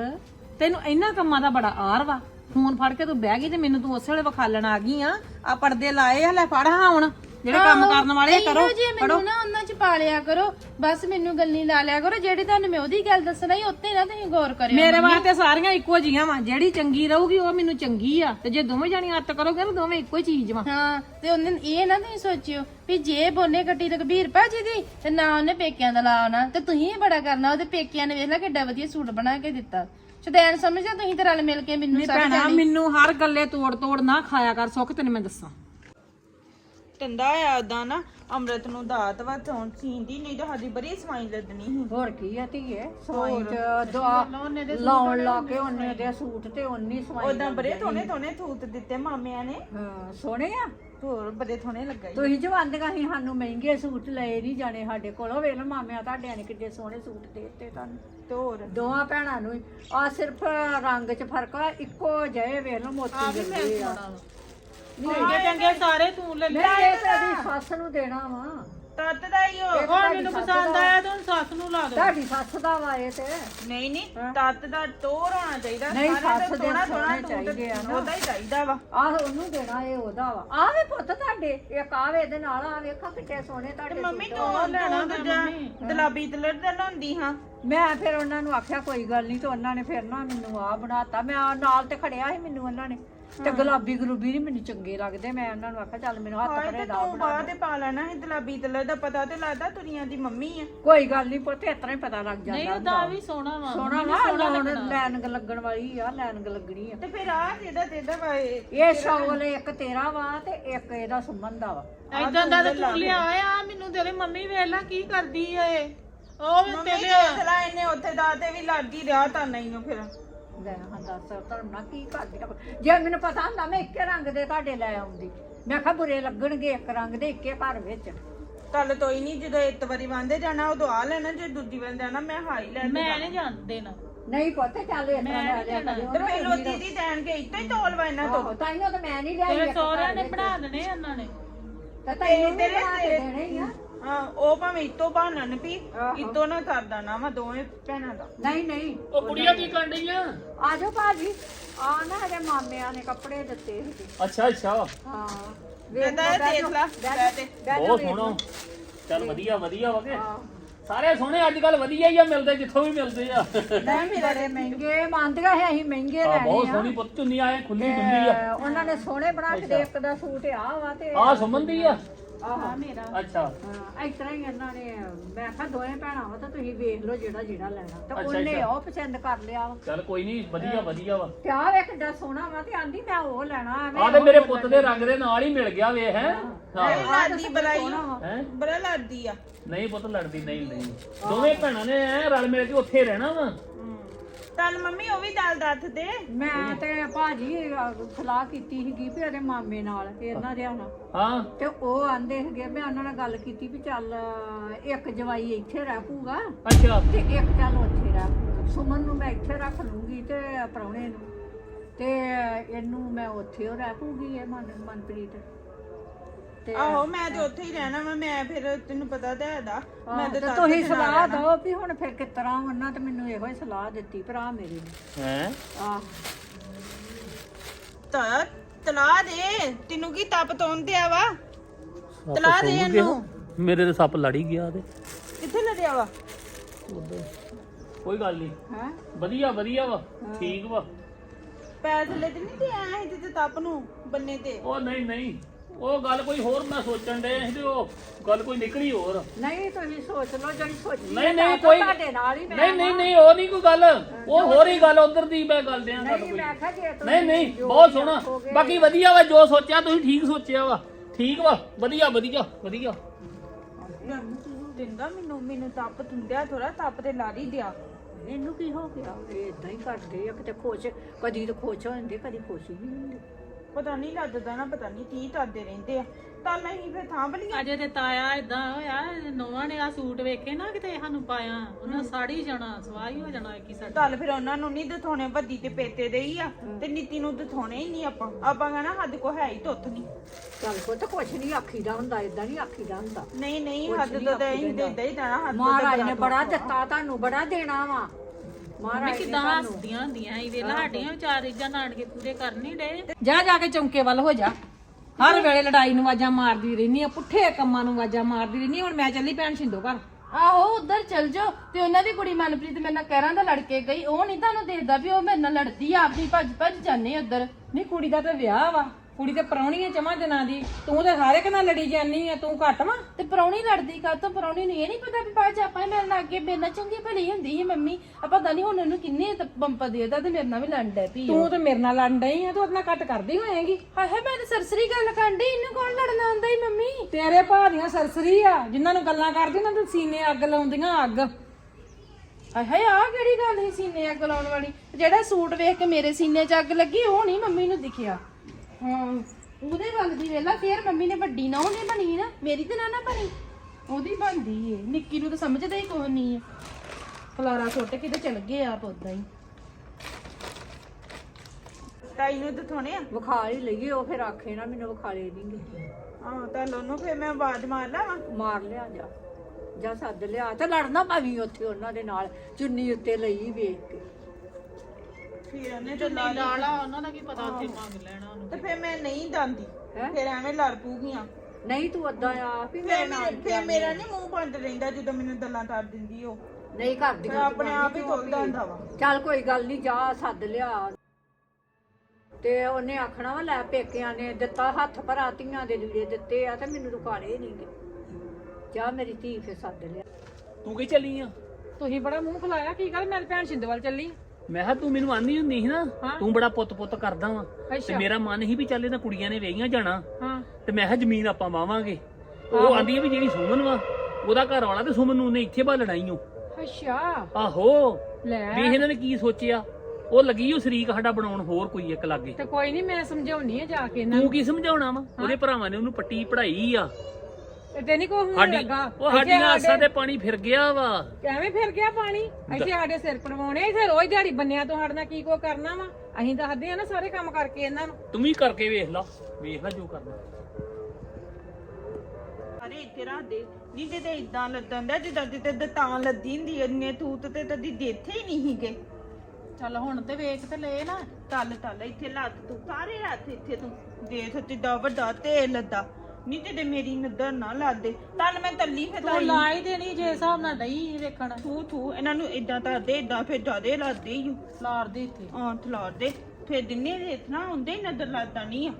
ਤੈਨੂੰ ਇਹਨਾਂ ਕੰਮਾਂ ਦਾ ਬੜਾ ਆਰ ਵਾ। ਫੋਨ ਫੜ ਕੇ ਤੂੰ ਬਹਿ ਗਈ ਤੇ ਮੈਨੂੰ ਤੂੰ ਉਸੇ ਵੇਲੇ ਵਿਖਾਲਣ ਆ ਗਈ ਆ। ਆ ਪਰਦੇ ਲਾਏ ਆ ਲੈ ਫੜ ਹਾਂ ਹੁਣ। ਜਿਹੜੇ ਕੰਮ ਕਰਨ ਵਾਲੇ ਕਰੋ ਮੈਨੂੰ ਨਾ ਉਹਨਾਂ ਚ ਪਾ ਲਿਆ ਕਰੋ। ਬਸ ਮੈਨੂੰ ਗੱਲੀ ਲਾ ਲਿਆ ਕਰੋ ਜਿਹੜੀ ਤੁਹਾਨੂੰ ਮੈਂ ਉਹਦੀ ਗੱਲ ਦੱਸਣਾ ਹੀ ਉੱਤੇ ਨਾ ਤੁਸੀਂ ਗੌਰ ਕਰਿਓ ਮੇਰੇ ਵਾਸਤੇ ਸਾਰੀਆਂ ਇੱਕੋ ਜੀਆਂ ਵਾ ਜਿਹੜੀ ਚੰਗੀ ਰਹੂਗੀ ਉਹ ਮੈਨੂੰ ਚੰਗੀ ਆ। ਤੇ ਜੇ ਦੋਵੇਂ ਜਾਣੀਆਂ ਅੱਤ ਕਰੋਗੇ ਨਾ ਦੋਵੇਂ ਇੱਕੋ ਹੀ ਚੀਜ਼ ਵਾ। ਹਾਂ ਤੇ ਉਹਨੇ ਇਹ ਨਾ ਤੁਸੀਂ ਸੋਚਿਓ ਵੀ ਜੇ ਬੋਨੇ ਕੱਟੀ ਰਘਬੀਰ ਭਾਜੀ ਦੀ ਤੇ ਨਾ ਉਹਨੇ ਪੇਕਿਆਂ ਦਾ ਲਾ ਆਉਣਾ। ਤੇ ਤੁਸੀਂ ਬੜਾ ਕਰਨਾ ਉਹਦੇ ਪੇਕਿਆਂ ਨੇ ਵੇਖ ਲੈ ਕਿੱਡਾ ਵਧੀਆ ਸੂਟ ਬਣਾ ਕੇ ਦਿੱਤਾ। ਸ਼ਦੈਨ ਸਮਝਿਆ ਤੁਸੀਂ ਤੇ ਰਲ ਮਿਲ ਕੇ ਮੈਨੂੰ ਭੈਣਾ ਮੈਨੂੰ ਹਰ ਗੱਲੇ ਤੋੜ ਤੋੜ ਨਾ ਖਾਇਆ ਕਰ ਸੁੱਖ ਤੈਨੂੰ ਮੈਂ ਦੱਸਾਂ। ਟੰਡਾ ਆ ਉਦਾਂ ਨਾ ਅੰਮ੍ਰਿਤ ਨੂੰ ਦਾਤ ਵਾ ਸੀਂਦੀ ਨਹੀਂ ਤਾਂ ਸਾਡੀ ਬੜੀ ਸਵਾਈ ਲੱਦਣੀ ਸੀ। ਹੋਰ ਕੀ ਆ ਧੀਏ ਸਵਾਈ ਚ ਦੁਆ ਲਾਉਣ ਲਾ ਕੇ ਉਹਨੇ ਦੇ ਸੂਟ ਤੇ ਉਨੀ ਸਵਾਈ ਉਦਾਂ ਬੜੇ ਥੋਨੇ ਥੋਨੇ ਥੂਤ ਦਿੱਤੇ ਮਾਮਿਆਂ ਨੇ। ਹਾਂ, ਸੋਹਣੇ ਆ? ਹੋਰ ਬੜੇ ਥੋਨੇ ਲੱਗਾ। ਤੁਸੀਂ ਜਵਾਂਦੀਆਂ ਸੀ ਸਾਨੂੰ ਮਹਿੰਗੇ ਸੂਟ ਲਏ ਨਹੀਂ ਜਾਣੇ ਸਾਡੇ ਕੋਲੋਂ। ਵੇਖ ਲਓ ਮਾਮਿਆਂ ਤੁਹਾਡਿਆਂ ਨੇ ਕਿੱਡੇ ਸੋਹਣੇ ਸੂਟ ਦੇ ਦਿੱਤੇ ਤੁਹਾਨੂੰ। ਤੇ ਹੋਰ। ਦੋਵਾਂ ਭੈਣਾਂ ਨੂੰ ਆ ਸਿਰਫ ਰੰਗ 'ਚ ਫ਼ਰਕ ਆ ਇੱਕੋ ਜਿਹੇ ਵੇਖ ਲਓ ਮੋਤੀ ਆ। ਚੰਗੇ ਚੰਗੇ ਸਾਰੇ ਤੂੰ ਲੈ ਮੈਂ ਇਹ ਤਾਂ ਇਹਦੀ ਸੱਸ ਨੂੰ ਦੇਣਾ ਵਾ। ਤੱਤ ਦਾ ਹੀ ਹੋ ਹੁਣ ਮੈਨੂੰ ਪਸੰਦ ਆਇਆ ਤੂੰ ਸੱਸ ਨੂੰ ਲਾ ਦੇ ਤੁਹਾਡੀ ਸੱਸ ਦਾ ਵਾ ਇਹ ਤੇ। ਨਹੀਂ ਨਹੀਂ ਤੱਤ ਦਾ ਟੋਰ ਹੋਣਾ ਚਾਹੀਦਾ। ਨਹੀਂ, ਸਾਰਿਆਂ ਦਾ ਸੱਸ ਦੇ ਥੋੜ੍ਹਾ ਸੋਹਣੇ ਥੋੜ੍ਹਾ ਚਾਹੀਦੇ ਆ ਨਾ। ਉਹਦਾ ਹੀ ਚਾਹੀਦਾ ਵਾ। ਆਹ ਉਹਨੂੰ ਦੇਣਾ ਇਹ ਉਹਦਾ ਵਾ। ਆ ਵੇ ਪੁੱਤ ਤੁਹਾਡੇ ਇੱਕ ਆਵੇ ਇਹਦੇ ਨਾਲ ਆ ਵੇਖੋ ਕਿੱਡੇ ਸੋਹਣੇ ਤੁਹਾਡੇ ਮੰਮੀ ਸੂਟ। ਤੂੰ ਲੈਣਾ ਦੂਜਾ ਗੁਲਾਬੀ ਕਲਰ ਦਾ ਲਾਉਂਦੀ ਹਾਂ। ਮੈਂ ਫਿਰ ਉਹਨਾਂ ਨੂੰ ਆਖਿਆ ਕੋਈ ਗੱਲ ਨਹੀਂ ਤੇ ਉਹਨਾਂ ਨੇ ਫਿਰ ਨਾ ਮੈਨੂੰ ਆ ਬਣਾਤਾ ਮੈਂ ਨਾਲ ਤੇ ਖੜਿਆ ਸੀ ਮੈਨੂੰ ਉਹਨਾਂ ਨੇ। ਤੇ ਗੁਲਾਬੀ ਗਰੂਬੀ ਨਹੀਂ ਮੈਨੂੰ ਚੰਗੇ ਲੱਗਦੇ ਮੈਂ ਉਹਨਾਂ ਨੂੰ ਆਖਿਆ ਚੱਲ ਮੈਨੂੰ ਹੱਥ ਹਾਏ ਪਰੇ ਤੇ ਦਾ ਤੂੰ ਬਾਅਦ ਤੇ ਪਾ ਲੈਣਾ ਸੀ ਗੁਲਾਬੀ ਕਲਰ ਦਾ ਪਤਾ ਤੇ ਲੱਗਦਾ ਦੁਨੀਆ ਦੀ ਮੰਮੀ ਆ। ਕੋਈ ਗੱਲ ਨਹੀਂ ਪੁੱਤ ਇਸ ਤਰ੍ਹਾਂ ਹੀ ਪਤਾ ਲੱਗ ਜਾਂਦਾ ਨਹੀਂ ਉਹਦਾ ਵੀ ਸੋਹਣਾ ਵਾ ਸੋਹਣਾ ਵਾ ਲਾਉਣ ਲੈਨਗ ਲੱਗਣ ਵਾਲੀ ਆ ਲੈਨਗ ਲੱਗਣੀ ਆ। ਤੇ ਫਿਰ ਆ ਜਿਹਦਾ ਤੇਦਾ ਵਾ ਇਹ ਇਹ ਸ਼ੌਲ ਇੱਕ ਤੇਰਾ ਵਾ ਤੇ ਇੱਕ ਇਹਦਾ ਸੁਮਨ ਦਾ ਵਾ। ਇਦਾਂ ਦਾ ਤੇ ਤੂੰ ਲਿਆ ਆ ਮੈਨੂੰ ਤੇਰੇ ਮੰਮੀ ਵੇਖ ਲੈ ਕੀ ਕਰਦੀ ਏ ਉਹ ਵੀ ਮੰਮੀ ਲੈ ਇਹਨੇ ਉੱਥੇ ਦਾ ਤੇ ਵੀ ਲੱਗ ਹੀ ਰਿਹਾ ਤਾਂ ਨਹੀਂ ਨੂੰ ਫਿਰ। ਲੈ ਹਾਂ ਦੱਸ ਤੁਹਾਨੂੰ ਨਾ ਕੀ ਕਰਦੀ ਆ। ਜੇ ਮੈਨੂੰ ਪਤਾ ਹੁੰਦਾ ਮੈਂ ਇੱਕੇ ਰੰਗ ਦੇ ਤੁਹਾਡੇ ਲੈ ਆਉਂਦੀ। ਮੈਂ ਕਿਹਾ ਬੁਰੇ ਲੱਗਣਗੇ ਇੱਕ ਰੰਗ ਦੇ ਇੱਕੇ ਘਰ ਵਿੱਚ। ਕੱਲ ਤੋਈ ਨਹੀਂ ਜਦੋਂ ਇੱਕ ਵਾਰੀ ਵਾਂਦੇ ਜਾਣਾ ਉਦੋਂ ਆ ਲੈਣਾ ਜੇ ਦੂਜੀ ਵਾਰ ਜਾਣਾ ਮੈਂ ਹਾਈ ਲੈ ਮੈਂ ਨਹੀਂ ਜਾਣ ਦੇਣਾ ਨਹੀਂ ਪੁੱਤ ਚੱਲ ਇਸ ਤਰ੍ਹਾਂ ਲੈ ਲਿਆ ਕਰਿਓ ਤੇ ਫਿਰ ਲੋਤੀ ਦੀ ਦੇਣ ਕੇ ਇੱਥੇ ਹੀ ਤੋਲ ਵਾ ਇਹਨਾਂ ਤੋਂ। ਆਹੋ, ਤਾਈਓ ਤਾਂ ਮੈਂ ਨਹੀਂ ਲਿਆਈ ਤੇਰੇ ਇੱਕ ਸਹੁਰਿਆਂ ਘਰ ਨੇ ਵਿੱਚ। ਬਣਾ ਦੇਣੇ ਉਹਨਾਂ ਨੇ। ਤੇ ਤੈਨੂੰ ਵੀ ਬਣਾ ਕੇ ਦੇਣੇ ਹੀ ਆ। ਹਾਂ ਉਹ ਭਾਵੇਂ ਇਤੋਂ ਬਹਾਨਣ ਵੀ ਇਤੋਂ ਨਾ ਕਰਦਾ ਨਾ ਵਾ ਦੋਵੇਂ ਭੈਣਾਂ ਦਾ। ਨਹੀਂ ਨਹੀਂ। ਉਹ ਕੁੜੀਆਂ ਕੀ ਕਰਨ ਡਈਆਂ ਆ? ਜਾਓ ਭਾਜੀ। ਆ ਨਾ ਹਰੇ ਮਾਮਿਆਂ ਨੇ ਕੱਪੜੇ ਦਿੱਤੇ ਸੀ ਅੱਛਾ ਅੱਛਾ। ਹਾਂ। ਕਹਿੰਦਾ ਇਹ ਦੇਖ ਲੈ ਲੈ ਤੇ ਬਹੁਤ ਸੋਹਣਾ। ਚੱਲ ਵਧੀਆ ਵਧੀਆ ਵਗੇ ਸਾਰੇ ਸੋਹਣੇ ਅੱਜ ਕੱਲ ਵਧੀਆ ਹੀ ਆ ਮਿਲਦੇ ਜਿੱਥੋਂ ਵੀ ਮਿਲਦੇ ਆ। ਨਹੀਂ ਬੜੇ ਮਹਿੰਗੇ। ਮੰਨਦੀਆਂ ਹੈ ਅਸੀਂ ਮਹਿੰਗੇ ਆ ਬਹੁਤ ਸੋਹਣੀ ਪੁੱਤ ਚੁੰਨੀ ਆਏ ਖੁੱਲੀ ਡੁੱਲੀ ਆ। ਉਹਨਾਂ ਨੇ ਸੋਹਣੇ ਬਣਾ ਕੇ ਦੇ ਇੱਕ ਦਾ ਸੂਟ ਆ ਵਾ ਤੇ ਆ ਸੁਮਨ ਦੀ ਆ। ਆਹ। ਮੇਰਾ। ਅੱਛਾ। ਹਾਂ ਇਸ ਤਰ੍ਹਾਂ ਹੀ ਇਹਨਾਂ ਨੇ ਮੈਂ ਕਿਹਾ ਦੋਵੇਂ ਭੈਣਾਂ ਵਾ ਤਾਂ ਤੁਸੀਂ ਵੇਖ ਲਓ ਜਿਹੜਾ ਜਿਹੜਾ ਲੈਣਾ। ਤੇ ਅੱਛਾ, ਉਹਨੇ ਅੱਛਾ। ਉਹ ਪਸੰਦ ਕਰ ਲਿਆ ਵਾ। ਚੱਲ ਕੋਈ ਨਹੀਂ ਵਧੀਆ ਵਧੀਆ ਵਾ। ਤੇ ਆਹ ਵੇਖ ਕਿੱਡਾ ਸੋਹਣਾ ਵਾ ਤੇ ਆਂਦੀ ਮੈਂ ਉਹ ਲੈਣਾ ਐਵੇਂ ਆ ਤੇ ਮੇਰੇ ਪੁੱਤ ਦੇ ਰੰਗ ਦੇ ਨਾਲ ਹੀ ਮਿਲ ਗਿਆ ਵੇ ਹੈ? ਬਲਾਈ ਬੜਾ ਆ। ਨਹੀਂ ਪੁੱਤ ਲੜਦੀ ਨਹੀਂ ਨਹੀਂ। ਦੋਵੇਂ ਭੈਣਾਂ ਨੇ ਐ ਰਲ ਮਿਲ ਕੇ ਉੱਥੇ ਰਹਿਣਾ ਵਾ। ਚੱਲ ਮੰਮੀ ਉਹ ਵੀ ਦਾਲ ਦੱਸ ਦੇ। ਮੈਂ ਤੇ ਭਾਜੀ ਅਹ, ਸਲਾਹ ਕੀਤੀ ਸੀਗੀ ਵੀ ਉਹਦੇ ਮਾਮੇ ਨਾਲ ਇਹਨਾਂ ਦੇ ਨਾਲ ਹਾਂ। ਤੇ ਉਹ ਆਂਦੇ ਸੀਗੇ ਮੈਂ ਉਹਨਾਂ ਨਾਲ ਗੱਲ ਕੀਤੀ ਵੀ ਚੱਲ ਇੱਕ ਜਵਾਈ ਇੱਥੇ ਰਹਿ ਪੂਗਾ ਅੱਛਾ। ਤੇ ਇੱਕ ਚੱਲ ਉੱਥੇ ਰਹਿ ਪਊਗਾ ਸੁਮਨ ਨੂੰ ਮੈਂ ਇੱਥੇ ਰੱਖ ਲੂੰਗੀ ਤੇ ਪ੍ਰਾਹੁਣੇ ਨੂੰ। ਤੇ ਇਹਨੂੰ ਮੈਂ ਉੱਥੇ ਉਹ ਰਹਿ ਪੂਗੀ ਇਹ ਮਨ ਮਨਪ੍ਰੀਤ। ਤੇ ਆਹੋ ਮੈਂ ਤੇ ਉੱਥੇ ਹੀ ਰਹਿਣਾ ਵਾ ਮੈਂ ਫਿਰ ਤੈਨੂੰ ਪਤਾ ਤਾਂ ਹੈਦਾ ਮੈਂ ਤੇ ਤੇ ਤੁਸੀਂ ਸਲਾਹ ਦਿਓ ਵੀ ਹੁਣ ਫਿਰ ਕਿਸ ਤਰ੍ਹਾਂ ਉਹਨਾਂ ਤੇ ਮੈਨੂੰ ਇਹੋ ਹੀ ਸਲਾਹ ਦਿੱਤੀ ਭਰਾ ਮੇਰੇ ਨੇ। ਹੈ? ਆਹ। ਤਾਂ ਤਲਾ ਦੇ ਤੈਨੂੰ ਕੀ ਤਪ ਤੋਂਦੇ ਆ ਵਾ? ਤਲਾ ਦੇ ਇਹਨੂੰ। ਮੇਰੇ ਤੇ ਸੱਪ ਲੜ ਗਿਆ ਤੇ। ਕਿੱਥੇ ਲੜਿਆ ਵਾ? ਕੋਈ ਗੱਲ ਨਹੀਂ ਹੈ? ਵਧੀਆ ਵਧੀਆ ਵਾ। ਠੀਕ ਵਾ। ਪੈਰ ਥੱਲੇ ਤੇ ਨਹੀਂ ਤੇ ਆਇਆ ਸੀ ਤੇ ਤਪ ਨੂੰ ਬੰਨੇ ਤੇ? ਉਹ ਨਹੀਂ ਨਹੀਂ। ਉਹ ਗੱਲ ਕੋਈ ਹੋਰ ਮੈਂ ਸੋਚਣ ਦੇ ਸੀ ਤੇ ਉਹ ਗੱਲ ਕੋਈ ਨਿਕਲੀ ਹੋਰ। ਨਹੀਂ ਤੁਸੀਂ ਸੋਚ ਲਓ ਜਿਹੜੀ ਸੋਚੀ ਨਹੀਂ ਨਹੀਂ ਕੋਈ ਤੁਹਾਡੇ ਨਾਲ ਹੀ ਮੈਂ ਨਹੀਂ ਨਹੀਂ ਨਹੀਂ ਉਹ ਨਹੀਂ ਕੋਈ ਗੱਲ। ਉਹ ਹੋਰ ਹੀ ਗੱਲ ਉਧਰ ਦੀ ਮੈਂ ਗੱਲ ਦਿਆਂ ਗੱਲ ਨਹੀਂ ਕੋਈ। ਮੈਂ ਕਿਹਾ ਜੇ ਤੁਸੀਂ ਨਹੀਂ ਨਹੀਂ ਜੋ ਬਹੁਤ ਵੀ ਸੋਹਣਾ। ਆਖੋਗੇ, ਬਾਕੀ ਵਧੀਆ ਵਾ ਜੋ ਸੋਚਿਆ ਤੁਸੀਂ ਠੀਕ ਸੋਚਿਆ ਵਾ। ਠੀਕ ਵਾ ਵਧੀਆ ਵਧੀਆ ਵਧੀਆ। ਦਿੰਦਾ ਮੈਨੂੰ ਮੈਨੂੰ ਤੱਪ ਤੁੰਦਿਆ ਥੋੜਾ ਤੱਪ ਤੇ ਲਾ ਹੀ ਦਿਆ। ਇਹਨੂੰ ਕੀ ਹੋ ਗਿਆ? ਇਹ ਇਦਾਂ ਹੀ ਕਰਦੇ ਆ ਕਿਤੇ ਖੁਸ਼ ਕਦੀ ਤਾਂ ਖੁਸ਼ ਹੋ ਜਾਂਦੇ ਕਦੀ ਖੁਸ਼ ਹੀ ਨਹੀਂ ਹੁੰਦੇ। ਪਤਾ ਨਹੀਂ ਲੱਗਦਾ ਨਾ ਪਤਾ ਨਹੀਂ ਕੀ ਕਰਦੇ ਰਹਿੰਦੇ ਆ। ਤਾਂ ਨਹੀਂ ਫਿਰ ਥਾਂ ਬਲੀ ਅਜੇ ਤੇ ਤਾਇਆ ਇਦਾਂ ਹੋਇਆ ਨੋਵਾਂ ਨੇ ਆ ਸੂਟ ਵੇਖੇ ਨਾ ਕਿਤੇ ਸਾਨੂੰ ਪਾਇਆ ਉਹਨਾਂ ਸਾੜੀ ਜਾਣਾ ਸਵਾਈ ਹੋ ਜਾਣਾ ਕੀ ਸਾਡਾ। ਚੱਲ ਫਿਰ ਉਹਨਾਂ ਨੂੰ ਨਹੀਂ ਦਥੋਣੇ ਵੱਡੀ ਤੇ ਪੇਤੇ ਦੇ ਹੀ ਆ ਤੇ ਨੀਤੀ ਨੂੰ ਦਥੋਣੇ ਹੀ ਨਹੀਂ ਆਪਾਂ। ਆਪਾਂ ਕਹਣਾ ਹੱਦ ਕੋ ਹੈ ਹੀ ਤੁੱਥ ਨਹੀਂ। ਚੱਲ ਕੋ ਤਾਂ ਕੁਛ ਨਹੀਂ ਆਖੀਦਾ ਹੁੰਦਾ ਇਦਾਂ ਨਹੀਂ ਆਖੀਦਾ ਹੁੰਦਾ। ਨਹੀਂ ਨਹੀਂ ਹੱਦ ਤੋਂ ਤਾਂ ਅਸੀਂ ਦੇ ਹੀ ਜਾਣਾ ਹੱਦ ਤੋਂ ਮਹਾਰਾਜ ਨੇ ਬੜਾ ਦਿੱਤਾ ਤੁਹਾਨੂੰ ਬੜਾ ਦੇਣਾ ਵਾ। ਮਹਾਰਾਜ ਨੇ ਕਿਦਾਂ ਹੱਸਦੀਆਂ ਹੁੰਦੀਆਂ ਇਹ ਵੇਲਾ ਸਾਡੀਆਂ ਵਿਚਾਰ ਰੀਜਾਂ ਨਾਟਕੇ ਪੂਰੇ ਕਰ ਨਹੀਂ ਡੇ ਜਾ ਜਾ ਕੇ ਚੌਂਕੇ ਵੱਲ ਹੋ ਜਾ। ਹਰ ਵੇਲੇ ਲੜਾਈ ਨੂੰ ਆਵਾਜ਼ਾਂ ਮਾਰਦੀ ਰਹਿਨੀ ਆ ਪੁੱਠੇ ਕੰਮਾਂ ਨੂੰ ਆਵਾਜ਼ਾਂ ਮਾਰਦੀ ਰਹਿਨੀ ਹੁਣ ਮੈਂ ਚੱਲੀ ਭੈਣ ਛਿੰਦੋ ਘਰ। ਆਹੋ ਉਧਰ ਚਲ ਜਾਓ। ਤੇ ਉਹਨਾਂ ਦੀ ਕੁੜੀ ਮਨਪ੍ਰੀਤ ਮੇਰੇ ਨਾਲ ਕਹਿਰਾਂ ਦਾ ਲੜ ਕੇ ਗਈ। ਉਹ ਨਹੀਂ ਤੁਹਾਨੂੰ ਦੇਖਦਾ ਵੀ ਉਹ ਮੇਰੇ ਨਾਲ ਲੜਦੀ ਆ ਆਪਣੀ ਭੱਜ ਭੱਜ ਜਾਂਦੇ ਉਧਰ। ਨਹੀਂ ਕੁੜੀ ਦਾ ਤੇ ਵਿਆਹ ਵਾ। ਕੁੜੀ ਤੇ ਪਰੌਣੀ ਆ ਚਮਾ ਦਿਨਾਂ ਦੀ। ਤੂੰ ਤੇ ਇੱਕ ਨਾਲ ਲੜੀ ਜਾਨੀ ਆ ਤੂੰ ਘੱਟ ਵਾ? ਤੇ ਪਰੌਣੀ ਲੜਦੀ ਕਾ ਤੋਂ ਪਰੌਣੀ ਨੂੰ ਇਹ ਨਹੀਂ ਪਤਾ ਵੀ ਬਾਅਦ ਚ ਆਪਾਂ ਹੀ ਮੇਰੇ ਨਾਲ ਅੱਗੇ ਮੇਰੇ ਨਾਲ ਚੰਗੀ ਭਲੀ ਹੁੰਦੀ ਸੀ ਮੰਮੀ। ਆ ਪਤਾ ਨਹੀਂ ਹੁਣ ਉਹਨੂੰ ਕਿੰਨੇ ਤ- ਬੰਪਾ ਦੇਦਾ ਤੇ ਮੇਰੇ ਨਾਲ ਵੀ ਲੜਨ ਡੈ ਪਈ ਤੂੰ ਤੇ ਮੇਰੇ ਨਾਲ ਲੜਨ ਡਈ ਆ ਤੂੰ ਉਹਦੇ ਨਾਲ ਘੱਟ ਕਰਦੀ ਹੋਏਗੀ। ਹਾਏ ਹਾਏ ਮੈਂ ਤਾਂ ਸਰਸਰੀ ਗੱਲ ਕਰਦੀ ਇਹਨੂੰ ਕੌਣ ਲੜਨਾ ਆਉਂਦਾ ਹੀ ਮੰਮੀ? ਤੇਰੇ ਭਾ ਦੀਆਂ ਸਰਸਰੀ ਆ ਜਿਨ੍ਹਾਂ ਨੂੰ ਗੱਲਾਂ ਕਰਦੀ ਉਹਨਾਂ ਦੇ ਸੀਨੇ ਅੱਗ ਲਾਉਂਦੀਆਂ ਅੱਗ। ਹਾਏ ਹਾਏ ਆ ਕਿਹੜੀ ਗੱਲ ਸੀ ਸੀਨੇ ਅੱਗ ਲਾਉਣ ਵਾਲੀ? ਜਿਹੜਾ ਸੂਟ ਵੇਖ ਕੇ ਮੇਰੇ ਸੀਨੇ 'ਚ ਅੱਗ ਲੱਗੀ ਉਹ ਨਹੀਂ ਮੰਮੀ ਨੂੰ ਦਿਖਿਆ। ਹਾਂ ਉਹਦੇ ਵੱਲ ਦੀ ਵੇਲਾ ਫੇਰ ਮੰਮੀ ਨੇ ਵੱਡੀ ਨਾ ਉਹਨੇ ਬਣੀ ਨਾ ਮੇਰੀ ਤੇ ਨਾ ਨਾ ਬਣੀ। ਉਹਦੀ ਬਣਦੀ ਏ ਨਿੱਕੀ ਨੂੰ ਤਾਂ ਸਮਝਦਾ ਹੀ ਕੋਈ ਨਹੀਂ ਹੈ ਖਲਾਰਾ ਸੁੱਟ ਕੇ ਤੇ ਚਲ ਗਏ ਆਪ ਉਦਾਂ ਹੀ। ਤਾਈ ਨੂੰ ਦਥੋਣੇ ਆ। ਵਿਖਾ ਹੀ ਲਈਏ ਉਹ ਫਿਰ ਆਖੇ ਨਾ ਮੈਨੂੰ ਵਿਖਾਲੇ ਨਹੀਂਗੇ ਹਾਂ ਤਾਂ ਲੋਨੂੰ ਫਿਰ ਮੈਂ ਆਵਾਜ਼ ਮਾਰ ਲਾਵਾਂ ਮਾਰ ਲਿਆ ਜਾ ਜਾ ਸੱਦ ਲਿਆ। ਤੇ ਲੜਨਾ ਭਾਵੀ ਉੱਥੇ ਉਹਨਾਂ ਦੇ ਨਾਲ ਚੁੰਨੀ ਉੱਤੇ ਲਈ ਵੇਖ ਕੇ। ਫਿਰ ਉਹਨੇ ਤੇ ਲਾ ਲਈ। ਉਹਨਾਂ ਦਾ ਕੀ ਪਤਾ ਉੱਥੇ ਮੰਗ ਲੈਣਾ ਉਹਨੂੰ। ਤੇ ਫਿਰ ਮੈਂ ਨਹੀਂ ਦੰਦੀ ਹੈਂ? ਫਿਰ ਐਵੇਂ ਲੜ ਪੂਗੀਆਂ ਨਹੀਂ ਤੂੰ ਅੱਦਾ ਆ ਵੀ ਫਿਰ ਮੈਂ ਨਾਲ ਮੇਰੇ- ਫਿਰ ਮੇਰਾ ਨਹੀਂ ਮੂੰਹ ਬੰਦ ਰਹਿੰਦਾ ਜਦੋਂ ਮੈਨੂੰ ਗੱਲਾਂ ਕਰ ਦਿੰਦੀ ਉਹ। ਨਹੀਂ ਕਰਦੀ ਫਿਰ ਆਪਣੇ ਆਪ ਹੀ ਖੁੱਲਦਾ ਹੁੰਦਾ ਵਾ। ਚੱਲ ਕੋਈ ਗੱਲ ਨਹੀਂ ਜਾ ਸੱਦ ਲਿਆ। ਤੇ ਉਹਨੇ ਆਖਣਾ ਵਾ ਲੈ ਪੇਕਿਆਂ ਨੇ ਦਿੱਤਾ ਹੱਥ ਭਰਾ ਧੀਆਂ ਦੇ ਲੀੜੇ ਦਿੱਤੇ ਆ ਤੇ ਮੈਨੂੰ ਰੁਕਾਲੇ ਨਹੀਂਗੇ ਜਾ ਮੇਰੀ ਧੀ ਫੇ ਸੱਦ ਲਿਆ। ਤੂੰ ਕੀ ਚੱਲੀ ਆ? ਤੁਸੀਂ ਬੜਾ ਮੂੰਹ ਫੁਲਾਇਆ ਕੀ ਗੱਲ? ਮੈਂ ਤਾਂ ਭੈਣ ਛਿੰਦੋ ਵੱਲ ਚੱਲੀ। ਮੈਂ ਕਿਹਾ ਤੂੰ ਮੈਨੂੰ ਆਂਦੀ ਹੁੰਦੀ ਸੀ ਨਾ ਤੂੰ ਬੜਾ ਪੁੱਤ ਪੁੱਤ ਕਰਦਾ ਵਾ। ਤੇ ਅੱਛਾ। ਮੇਰਾ ਮਨ ਹੀ ਵੀ ਚੱਲੇ ਤਾਂ ਕੁੜੀਆਂ ਨੇ ਵੇਹੀਆਂ ਜਾਣਾ। ਹਾਂ। ਤੇ ਮੈਂ ਕਿਹਾ ਜ਼ਮੀਨ ਆਪਾਂ ਵਾਵਾਂਗੇ। ਉਹ ਆਂਦੀ ਆ ਵੀ ਜਿਹੜੀ ਸੁਮਨ ਵਾ ਉਹਦਾ ਘਰ ਵਾਲਾ ਤੇ ਸੁਮਨ ਨੂੰ ਉਹਨੇ ਇੱਥੇ ਬਾ ਲੜਾਈ ਓ। ਅੱਛਾ। ਆਹੋ। ਲੈ। ਵੇਖ ਇਹਨਾਂ ਨੇ ਕੀ ਸੋਚਿਆ? ਉਹ ਲੱਗੀ ਉਹ ਸ਼ਰੀਕ ਸਾਡਾ ਬਣਾਉਣ ਹੋਰ ਕੋਈ ਇੱਕ ਲਾਗੇ। ਤੇ ਕੋਈ ਨਹੀਂ ਮੈਂ ਸਮਝਾਉਣੀ ਆ ਜਾ ਕੇ ਇਹਨਾਂ ਤੂੰ ਕੀ ਸਮਝਾਉਣਾ ਵਾ? ਉਹਦੇ ਭਰਾਵਾਂ ਨੇ ਉਹਨੂੰ ਪੱਟੀ ਪੜਾਈ ਆ। ਨੂੰ ਤੇ ਨਹੀਂ ਕੋਈ ਹੋਣ ਸਾਡੀ ਲੱਗਾ। ਉਹ ਸਾਡੀਆਂ ਆਸਾਂ ਤੇ ਪਾਣੀ ਫਿਰ ਗਿਆ ਵਾ। ਐਵੇਂ ਫਿਰ ਗਿਆ ਪਾਣੀ? ਇੱਥੇ ਸਾਡੇ ਸਿਰ ਪਰਵਾਉਣੇ ਇੱਥੇ ਰੋਜ਼ ਦਿਹਾੜੀ ਬੰਨਿਆ ਤੋਂ ਸਾਡੇ ਨਾਲ ਕੀ ਕੋ ਕਰਨਾ ਵਾ? ਅਸੀਂ ਦੱਸਦੇ ਆ ਨਾ ਸਾਰੇ ਕੰਮ ਕਰਕੇ ਇਹਨਾਂ ਨੂੰ। ਤੂੰ ਵੀ ਕਰਕੇ ਵੇਖ ਲਾ ਵੇਖ ਲਾ ਜੋ ਕਰਨਾ। ਅਰੇ ਇੱਥੇ ਰੱਖ ਦੇ। ਨਹੀਂ ਤੇ ਤੇ ਇਦਾਂ ਲੱਦਣ ਦਾ ਜਿੱਦਾਂ ਤੇ ਦਤਾਂ ਲੱਦੀ ਹੁੰਦੀ ਇੰਨੇ ਤੂਤ ਤੇ ਤਦੀ ਦੇਥੇ ਹੀ ਨਹੀਂ ਹੀਗੇ ਚੱਲ ਹੁਣ ਤੇ ਵੇਖ ਤੇ ਲੈ ਨਾ ਤਲ ਤਲ ਇੱਥੇ ਲੱਤ ਤੂੰ ਸਾਰੇ ਹੱਥ ਇੱਥੇ ਤੂੰ। ਦੇਖ ਤਿੱਡਾ ਵੱਡਾ ਤੇਲ ਲੱਦਾ। ਨਹੀਂ ਤੇ ਤੇ ਮੇਰੀ ਨਜ਼ਰ ਨਾ ਲੱਦੇ ਤਲ ਮੈਂ ਤੱਲੀ ਫਿਰ ਤੂੰ ਤਾਈ ਲਾ ਹੀ ਦੇਣੀ ਜੇ ਹਿਸਾਬ ਨਾਲ ਨਹੀਂ ਵੇਖਣ। ਥੂ ਥੂ ਇਹਨਾਂ ਨੂੰ ਇਦਾਂ ਕਰਦੇ ਇਦਾਂ ਫਿਰ ਜਾਦੇ ਲੱਦੇ ਹੀ ਲਾਰ ਦੇ ਇੱਥੇ। ਹਾਂ ਥਲਾਰ ਦੇ। ਫਿਰ ਦਿਨੇ ਦੇ ਇਤਨਾ ਹੁੰਦੇ ਨਜ਼ਰ ਲੱਗਦਾ ਨਹੀਂ ਆ।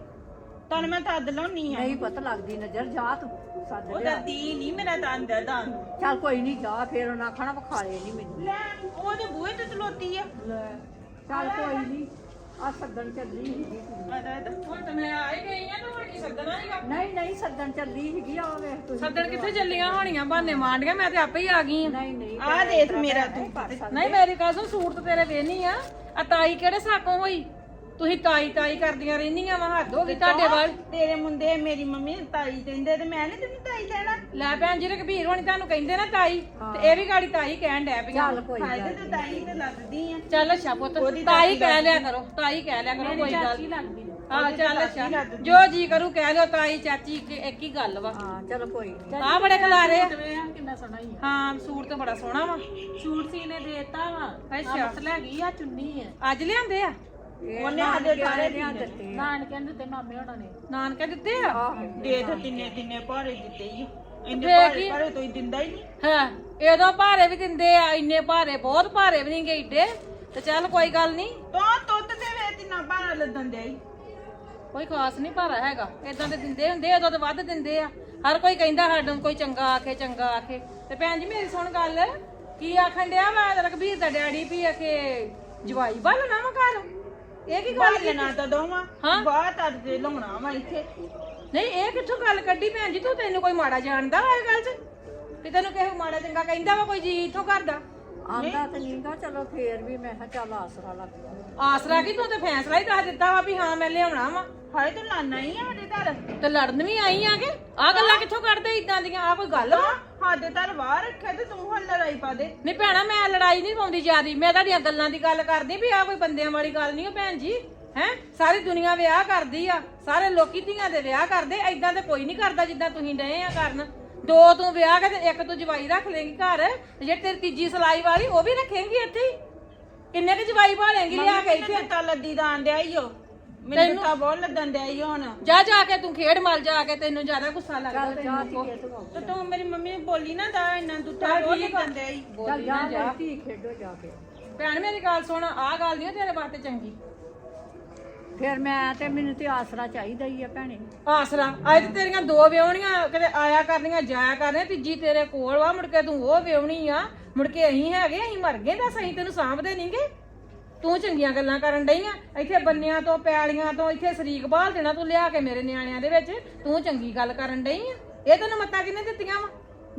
ਤਲ ਮੈਂ ਤੱਦ ਲਾਉਣੀ ਆ। ਨਹੀਂ ਪਤਾ ਲੱਗਦੀ ਨਜ਼ਰ ਜਾ ਤੂੰ ਸੱਦ ਲਿਆ। ਦੀ ਨਹੀਂ ਮੇਰਾ ਦੰਦ ਹੈ ਦੰਦ ਚੱਲ ਕੋਈ ਨਹੀਂ ਜਾ ਫੇਰ ਉਹਨਾਂ ਆਖਣਾ ਵਿਖਾਲੇ ਨਹੀਂ ਮੈਨੂੰ। ਲੈ ਉਹਦੇ ਬੂਹੇ ਤੇ ਚਲੋਤੀ ਆ। ਚੱਲ ਕੋਈ ਨਹੀਂ ਆ ਸੱਦਣ ਚੱਲੀ ਸੀਗੀ ਕੁੜੀ। ਆਦਾ ਆਦਾ ਹੁਣ ਤੇ ਮੈਂ ਆ ਹੀ ਗਈ ਆ ਤੇ ਹੁਣ ਕੀ ਸੱਦਣਾ ਹੀਗਾ ਨਹੀਂ ਨਹੀਂ ਸੱਦਣ ਚੱਲੀ ਸੀਗੀ ਆ ਵੇਖ ਤੁਸੀਂ। ਸੱਦਣ ਕਿੱਥੇ ਚੱਲੀਆਂ ਹੋਣੀਆਂ? ਬਹਾਨੇ ਮਾਂਡੀਆਂ ਮੈਂ ਤੇ ਆਪੇ ਹੀ ਆ ਗਈ ਆ। ਨਹੀਂ ਨਹੀਂ ਆ ਦੇਖ ਮੇਰਾ ਤੂੰ। ਨਹੀਂ ਮੇਰੀ ਕਾਸੋਂ ਸੂਟ ਤੇ ਤੇਰੇ ਵੇਨੀ ਆ। ਆ ਤਾਈ ਕਿਹੜੇ ਸਾਕੋਂ ਹੋਈ? ਤੁਸੀਂ ਤਾਈ ਤਾਈ ਕਰਦੀਆਂ ਰਹਿੰਦੀਆਂ ਵਾ ਹੱਦ ਹੋ ਗਈ ਤੁਹਾਡੇ ਵੱਲ। ਤੇਰੇ ਮੁੰਡੇ ਮੇਰੀ ਮੰਮੀ ਨੂੰ ਤਾਈ ਕਹਿੰਦੇ ਤੇ ਮੈਂ ਨੀ ਤੈਨੂੰ ਤਾਈ ਕਹਿਣਾ। ਲੈ ਭੈਣ ਜੀ ਰਘਬੀਰ ਹੋਣੀ ਤੁਹਾਨੂੰ ਕਹਿੰਦੇ ਨਾ ਤਾਈ ਤੇ ਇਹ ਵੀ ਗਾੜੀ ਤਾਈ ਕਹਿਣ ਡੈ ਪਈਆਂ। ਚੱਲ ਕੋਈ ਫਾਇਦੇ ਗੱਲ ਤੇ ਤਾਈ ਤੇ ਲੱਗਦੀ ਆ। ਚੱਲ ਅੱਛਾ ਪੁੱਤ ਤਾਈ ਕਹਿ ਲਿਆ ਕਰੋ ਤਾਈ ਕਹਿ ਲਿਆ ਕਰੋ ਕੋਈ ਗੱਲ ਨਹੀਂ ਹਾਂ ਚੱਲ ਅੱਛਾ। ਜੋ ਜੀ ਕਰੂ ਕਹਿ ਲਿਓ ਤਾਈ ਚਾਚੀ ਇੱਕ- ਹੀ ਗੱਲ ਵਾ। ਹਾਂ ਚਲੋ ਕੋਈ ਨਹੀਂ ਆ ਬੜੇ ਖਲਾਰੇ ਆ। ਕਿੰਨਾ ਸੋਹਣਾ ਹੀ ਹਾਂ ਸੂਟ ਤੇ ਬੜਾ ਸੋਹਣਾ ਵਾ। ਸੂਟ ਸੀਨੇ ਦੇਤਾ ਵਾ। ਅੱਛਾ। ਲੈ ਗਈ ਆ ਚੁੰਨੀ ਆ। ਅੱਜ ਲਿਆਂਦੇ ਆ? ਉਹਨੇ ਸਾਡੇ ਸਾਰੇ ਦਿੱਤੇ? ਨਾਨ ਕਹਿੰਦੇ ਤੇ ਮਾਮੇ ਹੋਣਾ ਨੇ। ਨਾਨਕੇ ਦਿੱਤੇ ਆ? ਦੇ ਤੇ ਤਿੰਨੇ ਤਿੰਨੇ ਭਾਰੇ ਦਿੱਤੇ ਹੀ। ਇੰਨੇ ਵੇਖ ਭਾਰੇ ਹੀ। ਭਾਰੇ ਤੋਂ ਹੀ ਦਿੰਦਾ ਹੀ ਨਹੀਂ। ਹਾਂ ਇਹਦੋਂ ਭਾਰੇ ਵੀ ਦਿੰਦੇ ਆ ਇੰਨੇ ਭਾਰੇ ਬਹੁਤ ਭਾਰੇ ਵੀ ਨਹੀਂ ਗਏ ਏਡੇ। ਤੇ ਚੱਲ ਕੋਈ ਗੱਲ ਨਹੀਂ ਤੋ ਤੁੱਤ ਤੇ ਵੇ ਤਿੰਨਾ ਭਾਰਾ ਲੱਦਣ ਦੇ ਹੀ। ਕੋਈ ਖਾਸ ਨਹੀਂ ਭਾਰਾ ਹੈਗਾ। ਇਦਾਂ ਦੇ ਦਿੰਦੇ ਹੁੰਦੇ ਉਦੋਂ ਤਾਂ ਵੱਧ ਦਿੰਦੇ ਆ। ਹਰ ਕੋਈ ਕਹਿੰਦਾ ਸਾਡੋਂ ਕੋਈ ਚੰਗਾ ਆਖੇ ਚੰਗਾ ਆਖੇ। ਤੇ ਭੈਣ ਜੀ ਮੇਰੀ ਸੁਣ ਗੱਲ। ਕੀ ਆਖਣ ਡਿਆ ਵਾ? ਰਘਬੀਰ ਦਾ ਡੈਡੀ ਵੀ ਆਖੇ ਜਵਾਈ ਬਾਲਣਾ ਵਾ ਘਰ? ਇਹ ਕੀ ਗੱਲ ਕੀਤੀ? ਬਾਲਣਾ ਤਾਂ ਦੋਵਾਂ। ਹਾਂ? ਬਾਹਰ ਤੱਕ ਦੇ ਲਾਉਣਾ ਵਾ ਇੱਥੇ। ਨਹੀਂ ਇਹ ਕਿੱਥੋਂ ਗੱਲ ਕੱਢੀ ਭੈਣ ਜੀ? ਤੂੰ ਤੈਨੂੰ ਕੋਈ ਮਾੜਾ ਜਾਣਦਾ ਵਾ ਇਹ ਗੱਲ 'ਚ? ਵੀ ਤੈਨੂੰ ਕਿਸੇ ਮਾੜਾ ਚੰਗਾ ਕਹਿੰਦਾ ਵਾ ਕੋਈ ਜੀ ਇੱਥੋਂ ਕਰਦਾ ਆਂਦਾ ਤੇ ਨਹੀਂਗਾ ਚਲੋ ਫੇਰ ਵੀ ਮੈਂ ਕਿਹਾ ਚੱਲ ਆਸਰਾ ਲੱਗ ਗਿਆ। ਆਸਰਾ ਕੀ? ਤੂੰ ਤੇ ਫੈਸਲਾ ਹੀ ਦੱਸ ਦਿੱਤਾ ਵਾ ਵੀ ਹਾਂ ਮੈਂ ਲਿਆਉਣਾ ਵਾ। ਹਾਏ ਤੂੰ ਲਾਨਾ ਹੀ ਆ ਸਾਡੇ ਘਰ। ਤੇ ਲੜਨ ਵੀ ਆਈ ਆ ਕੇ ਆ ਗੱਲਾਂ ਕਿੱਥੋਂ ਕਰਦੇ ਇਦਾਂ ਦੀਆਂ? ਆ ਕੋਈ ਗੱਲ ਵਾ? ਸਾਡੇ ਘਰ ਬਾਹਰ ਰੱਖਿਆ ਤੇ ਤੂੰ ਹੁਣ ਲੜਾਈ ਪਾ ਦੇ। ਨਹੀਂ ਭੈਣਾ ਮੈਂ ਲੜਾਈ ਨਹੀਂ ਪਾਉਂਦੀ ਜਿਆਦੀ। ਮੈਂ ਤੁਹਾਡੀਆਂ ਗੱਲਾਂ ਦੀ ਗੱਲ ਕਰਦੀ ਵੀ ਆ ਕੋਈ ਬੰਦਿਆਂ ਵਾਲੀ ਗੱਲ ਨਹੀਂ ਓ ਭੈਣ ਜੀ ਹੈ? ਸਾਰੀ ਦੁਨੀਆ ਵਿਆਹ ਕਰਦੀ ਆ। ਸਾਰੇ ਲੋਕੀ ਧੀਆਂ ਦੇ ਵਿਆਹ ਕਰਦੇ ਐਦਾਂ ਤੇ ਕੋਈ ਨਹੀਂ ਕਰਦਾ ਜਿੱਦਾਂ ਤੁਸੀਂ ਡਏ ਆ ਕਰਨ। ਦੋ ਤੂੰ ਵਿਆਹ ਕੇ ਤੇ ਇੱਕ ਤੂੰ ਜਵਾਈ ਰੱਖ ਲੇਂਗੀ ਘਰ। ਤੇ ਜੇ ਤੇਰੀ ਤੀਜੀ ਸਲਾਈ ਵਾਲੀ ਉਹ ਵੀ ਰੱਖੇਂਗੀ ਇੱਥੇ ਹੀ। ਕਿੰਨੇ ਕੁ ਜਵਾਈ ਭਾਲੇਂਗੀ ਲਿਆ ਕੇ ਇੱਥੇ? ਤਾਂ ਲੱਦੀ ਦਾ ਆਂਦਿਆ ਈ ਓ। ਮੈਨੂੰ ਤਾਂ ਬਹੁਤ ਲੱਦਣ ਦਿਆ ਈ ਹੁਣ। ਜਾ ਜਾ ਕੇ ਤੂੰ ਖੇਡ ਮਲ ਜਾ ਕੇ ਤੈਨੂੰ ਜ਼ਿਆਦਾ ਗੁੱਸਾ ਲੱਗਦਾ ਤੈਨੂੰ। ਤੇ। ਤੂੰ ਮੇਰੀ ਮੰਮੀ ਨੇ ਬੋਲੀ ਨਾ ਦਾ ਇੰਨਾ ਦੁੱਤਾ ਬਹੁਤ ਲੱਦਣ ਦਿਆ ਈ। ਚੱਲ ਜਾ ਧੀ ਖੇਡੋ ਜਾ ਕੇ। ਭੈਣ ਮੇਰੀ ਗੱਲ ਸੁਣ ਆਹ ਗੱਲ ਨਹੀਂ ਤੇਰੇ ਵਾਸਤੇ ਚੰਗੀ। ਫਿਰ ਮੈਂ ਤੇ ਮੈਨੂੰ ਤੇ ਆਸਰਾ ਚਾਹੀਦਾ ਹੀ ਆ ਭੈਣੇ। ਆਸਰਾ। ਅੱਜ ਤੇ ਤੇਰੀਆਂ ਦੋ ਵਿਆਹਣੀਆਂ ਕਿਤੇ ਆਇਆ ਕਰਨੀਆਂ ਜਾਇਆ ਕਰਨੀਆਂ ਤੀਜੀ ਤੇਰੇ ਕੋਲ ਵਾ ਮੁੜ ਕੇ ਤੂੰ ਉਹ ਵਿਆਹਣੀ ਆ। ਮੁੜ ਕੇ ਅਸੀਂ ਹੈਗੇ ਅਸੀਂ ਮਰ ਗਏ ਤਾਂ ਸਹੀ ਤੈਨੂੰ ਸਾਂਭਦੇ ਨਹੀਂਗੇ ਤੂੰ ਚੰਗੀਆਂ ਗੱਲਾਂ ਕਰਨ ਡਈ ਆ? ਇੱਥੇ ਬੰਨਿਆਂ ਤੋਂ ਪੈਲੀਆਂ ਤੋਂ ਇੱਥੇ ਸ਼ਰੀਕ ਬਾਲ ਦੇਣਾ ਤੂੰ ਲਿਆ ਕੇ ਮੇਰੇ ਨਿਆਣਿਆਂ ਦੇ ਵਿੱਚ। ਤੂੰ ਚੰਗੀ ਗੱਲ ਕਰਨ ਡਈ ਆ? ਇਹ ਤੈਨੂੰ ਮੱਤਾਂ ਕਿੰਨੇ ਦਿੱਤੀਆਂ ਵਾ?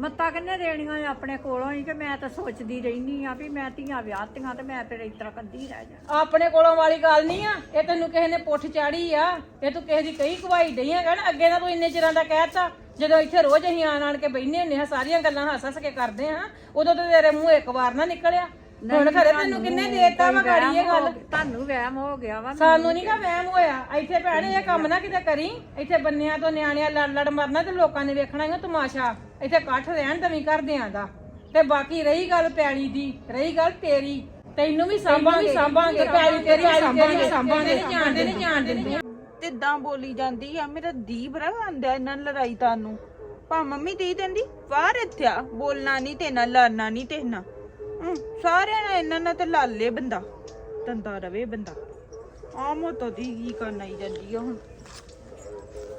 ਮੱਤਾ ਕਿੰਨੇ ਦੇਣੀਆਂ ਆ ਆਪਣੇ ਕੋਲੋਂ ਹੀ? ਕਿ ਮੈਂ ਤਾਂ ਸੋਚਦੀ ਰਹਿਨੀ ਆ ਵੀ ਮੈਂ ਧੀਆਂ ਵਿਆਹਤੀਆਂ ਤੇ ਮੈਂ ਫਿਰ ਇਸ ਤਰ੍ਹਾਂ ਕੱਢੀ ਰਹਿ ਜਾ। ਆਪਣੇ ਕੋਲੋਂ ਵਾਲੀ ਗੱਲ ਨਹੀਂ ਆ। ਇਹ ਤੈਨੂੰ ਕਿਸੇ ਨੇ ਪੁੱਠ ਚਾੜੀ ਆ। ਇਹ ਤੂੰ ਕਿਸੇ ਦੀ ਕਈ ਕਵਾਈ ਡਈ ਆ ਕਹਿਣ ਅੱਗੇ ਤਾਂ ਤੂੰ ਇੰਨੇ ਚਿਰਾਂ ਦਾ ਕਹਿਤਾ ਜਦੋਂ ਇੱਥੇ ਰੋਜ਼ ਅਸੀਂ ਆਣ ਆਣ ਕੇ ਬੈਠਨੇ ਹੁੰਨੇ ਆ ਸਾਰੀਆਂ ਗੱਲਾਂ ਹੱਸ ਹੱਸ ਕੇ ਕਰਦੇ ਆ ਉਦੋਂ ਤਾਂ ਤੇਰੇ ਮੂੰਹ ਇੱਕ ਵਾਰ ਨਾ ਨਿਕਲਿਆ। ਹੁਣ ਖਰੇ ਤੈਨੂੰ ਕਿੰਨੇ ਦੇਤਾ ਵਾ ਗਾੜੀ ਇਹ ਗੱਲ? ਤੁਹਾਨੂੰ ਵਹਿਮ ਹੋ ਗਿਆ ਵਾ ਸਾਨੂੰ ਨਹੀਂ ਕਾ ਵਹਿਮ ਹੋਇਆ। ਇੱਥੇ ਭੈਣੇ ਇਹ ਕੰਮ ਨਾ ਕਿਤੇ ਕਰੀ। ਇੱਥੇ ਬੰਨਿਆਂ ਤੋਂ ਨਿਆਣਿਆਂ ਲੜ ਲੜ ਮਰਨਾ ਤੇ ਲੋਕਾਂ ਨੇ ਵੇਖਣਾ ਹੀ ਤਮਾਸ਼ਾ। ਇੱਥੇ ਇਕੱਠ ਰਹਿਣ ਦਵੀਂ ਕਰਦਿਆਂ ਦਾ। ਤੇ ਬਾਕੀ ਰਹੀ ਗੱਲ ਪੈਲੀ ਦੀ ਰਹੀ ਗੱਲ ਤੇਰੀ। ਤੈਨੂੰ ਵੀ ਸਾਂਭਾਂਗੇ। ਸਾਂਭਾਂਗੇ। ਪੈਲੀ ਤੇਰੀ ਸਾਂਭਾਂਗੇ। ਸਾਂਭਾਂਗੇ। ਨਹੀਂ ਜਾਣਦੇ ਨਹੀਂ ਜਾਣਦੇ ਨਹੀਂ ਤਿੱਦਾਂ ਬੋਲੀ ਜਾਂਦੀ ਆ। ਮੇਰਾ ਦੀ ਬਰਾ ਆਂਦਾ ਇਹਨਾਂ ਨਾਲ ਲੜਾਈ ਤਾਨੂੰ। ਭਾ ਮੰਮੀ ਦੀ ਦਿੰਦੀ ਬਾਹਰ ਇੱਥੇ ਆ। ਬੋਲਣਾ ਨਹੀਂ ਤੇ ਨਾ ਲੜਨਾ ਨਹੀਂ ਤੇ ਨਾ ਹਮ, ਸਾਰਿਆਂ ਨਾਲ ਇਹਨਾਂ ਨਾਲ ਤੇ ਲਾਲੇ ਬੰਦਾ ਤੰਦਾ ਰਵੇ ਬੰਦਾ। ਆ ਮੋਤੋ ਦੀ ਕੀ ਕਰਨ ਆਈ ਜਾਂਦੀ ਆ ਹੁਣ?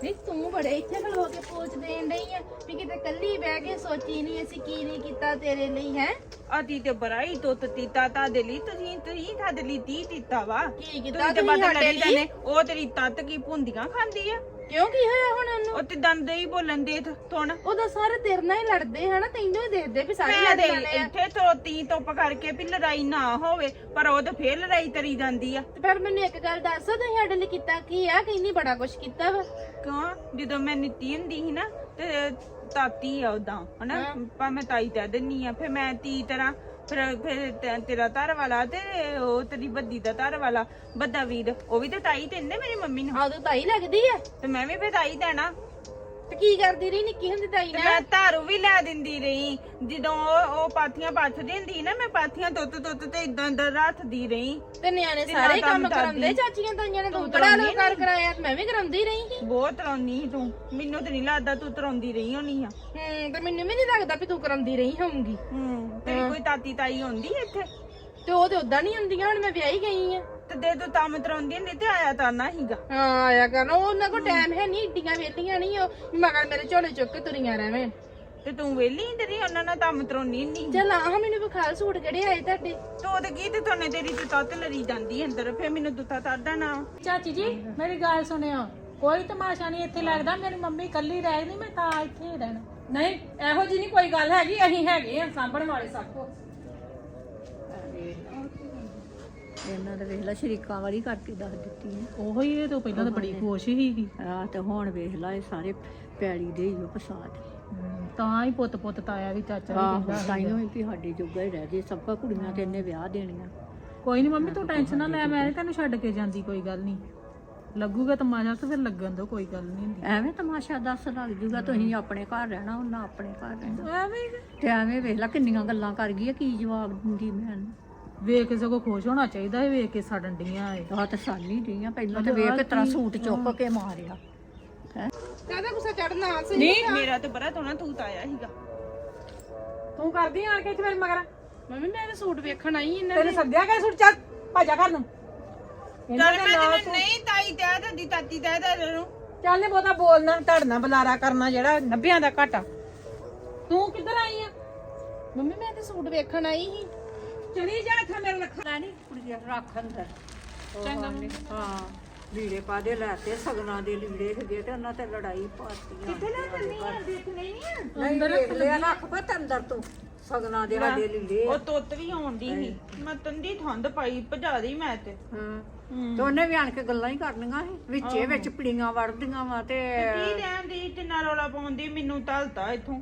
ਨਹੀਂ ਤੂੰ ਬੜੇ ਇੱਥੇ ਖਲੋ ਕੇ ਪੋਚ ਦੇਣ ਡਈ ਆ ਵੀ ਕਿਤੇ ਕੱਲੀ ਬਹਿ ਕੇ ਸੋਚੀ ਨਹੀਂ ਅਸੀਂ ਕੀ ਨਹੀਂ ਕੀਤਾ ਤੇਰੇ ਲਈ ਹੈ? ਆਦੀ ਤੇ ਬਰਾਈ ਤੋਂ ਤੀਤਾ ਤਾ ਦੇ ਲਈ ਤੁਸੀਂ ਤੁਸੀਂ ਤੁਹਾਡੇ ਲਈ ਤੀ ਤੀਤਾ ਵਾ। ਕੀ ਕੀਤਾ ਤੁਸੀਂ ਤੇ ਤੁਸੀਂ ਸਾਡੇ ਲਈ? ਜਾਨੇ ਉਹ ਤੇਰੀ ਤੱਤ ਕੀ ਭੁੰਦੀਆਂ ਖਾਂਦੀ ਆ? ਕਿਉਂ ਕੀ ਹੋਇਆ ਹੁਣ ਉਹਨੂੰ? ਉਹ ਤੇ ਦੰਦ ਹੀ ਬੋਲਣ ਦੇ ਥੋਣ ਉਹਦਾ ਸਾਰੇ ਤੇਰੇ ਨਾਲ ਹੀ ਲੜਦੇ ਹਨਾ ਤੈਨੂੰ ਹੀ ਦੇਖਦੇ ਵੀ ਸਾਰੇ ਮੈਂ ਲੜ ਦੇ ਜਾਣੇ ਆ। ਇੱਥੇ ਤੋਤੀ ਧੁੱਪ ਕਰਕੇ ਵੀ ਲੜਾਈ ਨਾ ਹੋਵੇ ਪਰ ਉਹ ਤਾਂ ਫੇਰ ਲੜਾਈ ਤਰੀ ਜਾਂਦੀ ਆ। ਤੇ ਪਰ ਮੈਨੂੰ ਇੱਕ ਗੱਲ ਦੱਸ ਤੁਸੀਂ ਸਾਡੇ ਲਈ ਕੀਤਾ ਕੀ ਆ ਕਹਿੰਦੀ ਬੜਾ ਕੁਛ ਕੀਤਾ ਵਾ? ਕਿਉਂ? ਜਦੋਂ ਮੈਂ ਨਿੱਤੀ ਹੁੰਦੀ ਸੀ ਨਾ ਤੇ ਤਾਤੀ ਆ ਉਦਾਂ ਹਨਾ? ਪਾ ਮੈਂ ਤਾਈ ਕਹਿ ਦਿੰਨੀ ਆ ਫਿਰ ਮੈਂ ਤੀ ਤਰ੍ਹਾਂ ਫਿਰ ਫਿਰ ਤੇ- ਤੇਰਾ ਧਰ ਵਾਲਾ ਤੇ ਉਹ ਤੇਰੀ ਬੱਦੀ ਦਾ ਧਰ ਵਾਲਾ ਬੱਦਾ ਵੀਰ ਉਹ ਵੀ ਤਾਂ ਤਾਈ ਦਿੰਦੇ ਮੇਰੀ ਮੰਮੀ ਨੂੰ। ਤਾਈ ਲੱਗਦੀ ਆ। ਤੇ ਮੈਂ ਵੀ ਫਿਰ ਤਾਈ ਦੇਣਾ ਤੇ ਕੀ ਕਰਦੀ ਰਹੀ? ਨਿੱਕੀ ਹੁੰਦੀ ਤਾਈ ਤੇ ਨਾਲ ਮੈਂ ਧਾਰੂ ਵੀ ਲੈ ਦਿੰਦੀ ਰਹੀ। ਜਦੋਂ ਉਹ ਉਹ ਪਾਥੀਆਂ ਪੱਥਦੀ ਹੁੰਦੀ ਨਾ ਮੈਂ ਪਾਥੀਆਂ ਦੁੱਤ ਦੁੱਤ ਤੇ ਇਦਾਂ ਇਦਾਂ ਰੱਖਦੀ ਰਹੀ। ਤੇ ਨਿਆਣੇ ਸਾਰੇ ਕੰਮ ਕੰਮ ਕਰਾਉਂਦੇ ਕਰਦੀ। ਚਾਚੀਆਂ ਤਾਈਆਂ ਨੇ ਤੂੰ ਤੂੰ ਬੜਾ ਕਰਾਉਂਦੀ ਕਰਾਇਆ ਤੇ ਮੈਂ ਵੀ ਕਰਾਉਂਦੀ ਰਹੀ ਸੀ। ਬਹੁਤ ਰੋਂਦੀ ਸੀ ਤੂੰ। ਮੈਨੂੰ ਤੇ ਨਹੀਂ ਲੱਗਦਾ ਤੂੰ ਤਰਾਉਂਦੀ ਰਹੀ ਹੋਣੀ ਆ। ਹੂੰ ਤੇ ਮੈਨੂੰ ਵੀ ਨਹੀਂ ਲੱਗਦਾ ਵੀ ਤੂੰ ਕਰਾਉਂਦੀ ਰਹੀ ਹੋਊਂਗੀ। ਹੂੰ ਤੇਰੀ ਕੋਈ ਤਾਤੀ ਤਾਈ ਹੁੰਦੀ ਇੱਥੇ? ਤੇ ਉਹ ਤੇ ਉਦਾਂ ਨਹੀਂ ਹੁੰਦੀਆਂ ਹੁਣ ਮੈਂ ਵਿਆਹੀ ਗਈ ਆ। ਤੇ ਦੇ ਤੂੰ ਤਮ ਤਰਾਉਂਦੀ ਹੁੰਦੀ ਤੇ ਆਇਆ ਤਾਂ ਨਾ ਹੀਗਾ ਹਾਂ ਆਇਆ ਕਰਨ। ਉਹ ਉਹਨਾਂ ਕੋਲ ਟਾਈਮ ਹੈ ਨਹੀਂ ਏਡੀਆਂ ਵੇਲੀਆਂ ਨਹੀਂ ਉਹ। ਮਗਰ ਮੇਰੇ ਝੋਲੇ ਚੁੱਕ ਕੇ ਤੁਰੀਆਂ ਰਹਿਵੇਂ। ਤੇ ਤੂੰ ਵੇਲੀ ਤੇਰੀ? ਉਹਨਾਂ ਨਾਲ ਤਮ ਤਰਾਉਣੀ ਨਹੀਂ ਚੱਲ ਆਹ ਮੈਨੂੰ ਵਿਖਾਲ ਸੂਟ ਕਿਹੜੇ ਆਏ ਤੁਹਾਡੇ? ਤੂੰ ਤੇ ਕੀ ਤੇ ਤੋਨੇ ਤੇਰੀ ਤੇ ਤੱਤ ਲੜੀ ਜਾਂਦੀ ਅੰਦਰ ਫੇ ਮੈਨੂੰ ਦੁੱਤਾ ਤਰਦਾ ਨਾ। ਚਾਚੀ ਜੀ ਮੇਰੀ ਗੱਲ ਸੁਣਿਓ। ਕੋਈ ਤਮਾਸ਼ਾ ਨਹੀਂ ਇੱਥੇ ਲੱਗਦਾ ਮੇਰੀ ਮੰਮੀ ਇਕੱਲੀ ਰਹਿ ਗਈ ਮੈਂ ਤਾਂ ਇੱਥੇ ਹੀ ਰਹਿਣਾ। ਨਹੀਂ ਇਹੋ ਜੀ ਨਹੀਂ ਕੋਈ ਗੱਲ ਹੈਗੀ ਅਸੀਂ ਹੈਗੇ ਆ ਸਾਂਭਣ ਵਾਲੇ ਸਭ ਕੋ ਇਹਨਾਂ ਦੇ ਵੇਖ ਲੈ ਸ਼ਰੀਕਾਂ ਵਾਲੀ ਕਰਕੇ ਦੱਸ ਦਿੱਤੀ ਹੈ। ਉਹੋ ਹੀ ਇਹ ਤੋਂ ਪਹਿਲਾਂ ਤਾਂ ਬੜੀ ਖੁਸ਼ ਸੀਗੀ ਆ ਤੇ ਹੁਣ ਵੇਖ ਲੈ ਇਹ ਸਾਰੇ ਪੈੜੀ ਦੇ ਹੀ ਹਮ, ਤਾਂ ਹੀ ਪੁੱਤ ਪੁੱਤ ਤਾਇਆ ਵੀ ਚਾਚਾ ਵੀ ਆਹ ਕਹਿੰਦਾ ਤਾਈਓ ਹੀ ਵੀ ਸਾਡੇ ਜੋਗਾ ਹੀ ਰਹਿ ਜੇ ਸਭ ਕਾ ਕੁੜੀਆਂ ਤੇ ਇਹਨੇ ਵਿਆਹ ਦੇਣੀਆਂ। ਕੋਈ ਨਹੀਂ ਮੰਮੀ ਤੂੰ ਟੈਨਸ਼ਨ ਨਾ ਲੈ ਮੈਂ ਨੀ ਤੈਨੂੰ ਛੱਡ ਕੇ ਜਾਂਦੀ ਕੋਈ ਗੱਲ ਨਹੀਂ ਲੱਗੂਗਾ ਤਮਾਸ਼ਾ ਤੇ ਫਿਰ ਲੱਗਣ ਦੋ ਕੋਈ ਗੱਲ ਨਹੀਂ ਹੁੰਦੀ। ਐਵੇਂ ਤਮਾਸ਼ਾ ਦੱਸ ਲੱਗ ਜੂਗਾ ਤੁਸੀਂ ਆਪਣੇ ਘਰ ਰਹਿਣਾ ਉਹਨਾਂ ਆਪਣੇ ਘਰ ਰਹਿਣਾ। ਐਵੇਂ ਹੀ। ਤੇ ਐਵੇਂ ਵੇਖ ਲੈ ਕਿੰਨੀਆਂ ਗੱਲਾਂ ਕਰ ਗਈ ਆ ਕੀ ਜਵਾਬ ਦਿੰਦੀ ਮੈਂ। ਇਹਨੂੰ? ਵੇਖ ਕੇ ਸਗੋਂ ਖੁਸ਼ ਹੋਣਾ ਚਾਹੀਦਾ ਹੈ ਵੇਖ ਕੇ ਸੜਨ ਡੀਆਂ ਏ ਤੇ ਸਾਨੀ ਦੀਆਂ ਪਹਿਲਾਂ ਤੇ ਵੇਖ ਕੇ ਤੇਰਾ ਸੂਟ ਚੁੱਕ ਕੇ ਮਾਰਿਆ। ਕਾਹਦਾ ਗੁੱਸਾ ਚੜਨਾ ਸੀ ਨਹੀਂ ਮੇਰਾ ਤੇ ਬੜਾ ਤੋਣਾ ਤੂੰ ਤਾਂ ਆਇਆ ਸੀਗਾ। ਤੂੰ ਕਰਦੀ ਆਣ ਕੇ ਇੱਥੇ ਮੇਰੇ ਮਗਰ? ਮੰਮੀ ਮੈਂ ਤਾਂ ਸੂਟ ਵੇਖਣ ਆਈ ਇਹਨਾਂ ਤੈਨੂੰ ਸੱਦਿਆ ਗਿਆ ਸੂਟ? ਚੱਲ ਭਾਜਾ ਘਰ ਨੂੰ। ਚੱਲ ਮੈਂ ਤੈਨੂੰ ਨਹੀਂ ਤਾਈ ਕਹਿ ਦਿੰਦੀ ਤਾਤੀ ਕਹਿ ਦੇ ਤੈਨੂੰ। ਚੱਲ ਨੀ ਬਹੁਤਾ ਬੋਲਣਾ ਧੜਨਾ ਬੁਲਾਰਾ ਕਰਨਾ ਜਿਹੜਾ ਨੱਬਿਆਂ ਦਾ ਘਾਟਾ। ਤੂੰ ਕਿੱਧਰ ਆਈ ਆ? ਮੰਮੀ ਮੈਂ ਤੇ ਸੂਟ ਵੇਖਣ ਆਈ ਸੀ। ਚਲੀ ਜਾ ਇੱਥੇ ਮੇਰੇ ਲੱਖਾਂ ਲੈਣੀ ਕੁੜੀਆਂ ਰੱਖ ਅੰਦਰ। ਚੰਗਾ ਹਾਂ ਲੀੜੇ ਪਾ ਦੇ ਲੈ ਤੇ ਸਗਨਾਂ ਦੇ ਲੀੜੇ ਹੈਗੇ ਤੇ ਉਹਨਾਂ ਤੇ ਲੜਾਈ ਪਾਤੀ ਕਿੱਥੇ ਲੈ ਚੱਲਨੀ ਆ? ਦੇਖਣੇ ਨਹੀਂ ਅੰਦਰ ਰੱਖ ਲਿਆ ਰੱਖ ਪਤ ਅੰਦਰ ਤੂੰ। ਸਗਨਾਂ ਦੇ ਸਾਡੇ ਲੀੜੇ ਉਹ ਤੁੱਤ ਵੀ ਆਉਂਦੀ ਸੀ। ਮੈਂ ਤੰਦੀ ਠੰਡ ਪਾਈ ਭਜਾ ਦੀ ਮੈਂ ਤੇ। ਹਾਂ। ਤੇ ਉਹਨੇ ਵੀ ਆਣ ਕੇ ਗੱਲਾਂ ਹੀ ਕਰਨੀਆਂ ਸੀ। ਵਿੱਚੇ ਵਿੱਚ ਪੜੀਆਂ ਵੜਦੀਆਂ ਵਾ ਤੇ ਕੀ ਰਹਿਣ ਦੀ? ਤਿੰਨਾ ਰੌਲਾ ਪਾਉਂਦੀ ਮੈਨੂੰ ਤਲਤਾ ਇੱਥੋਂ।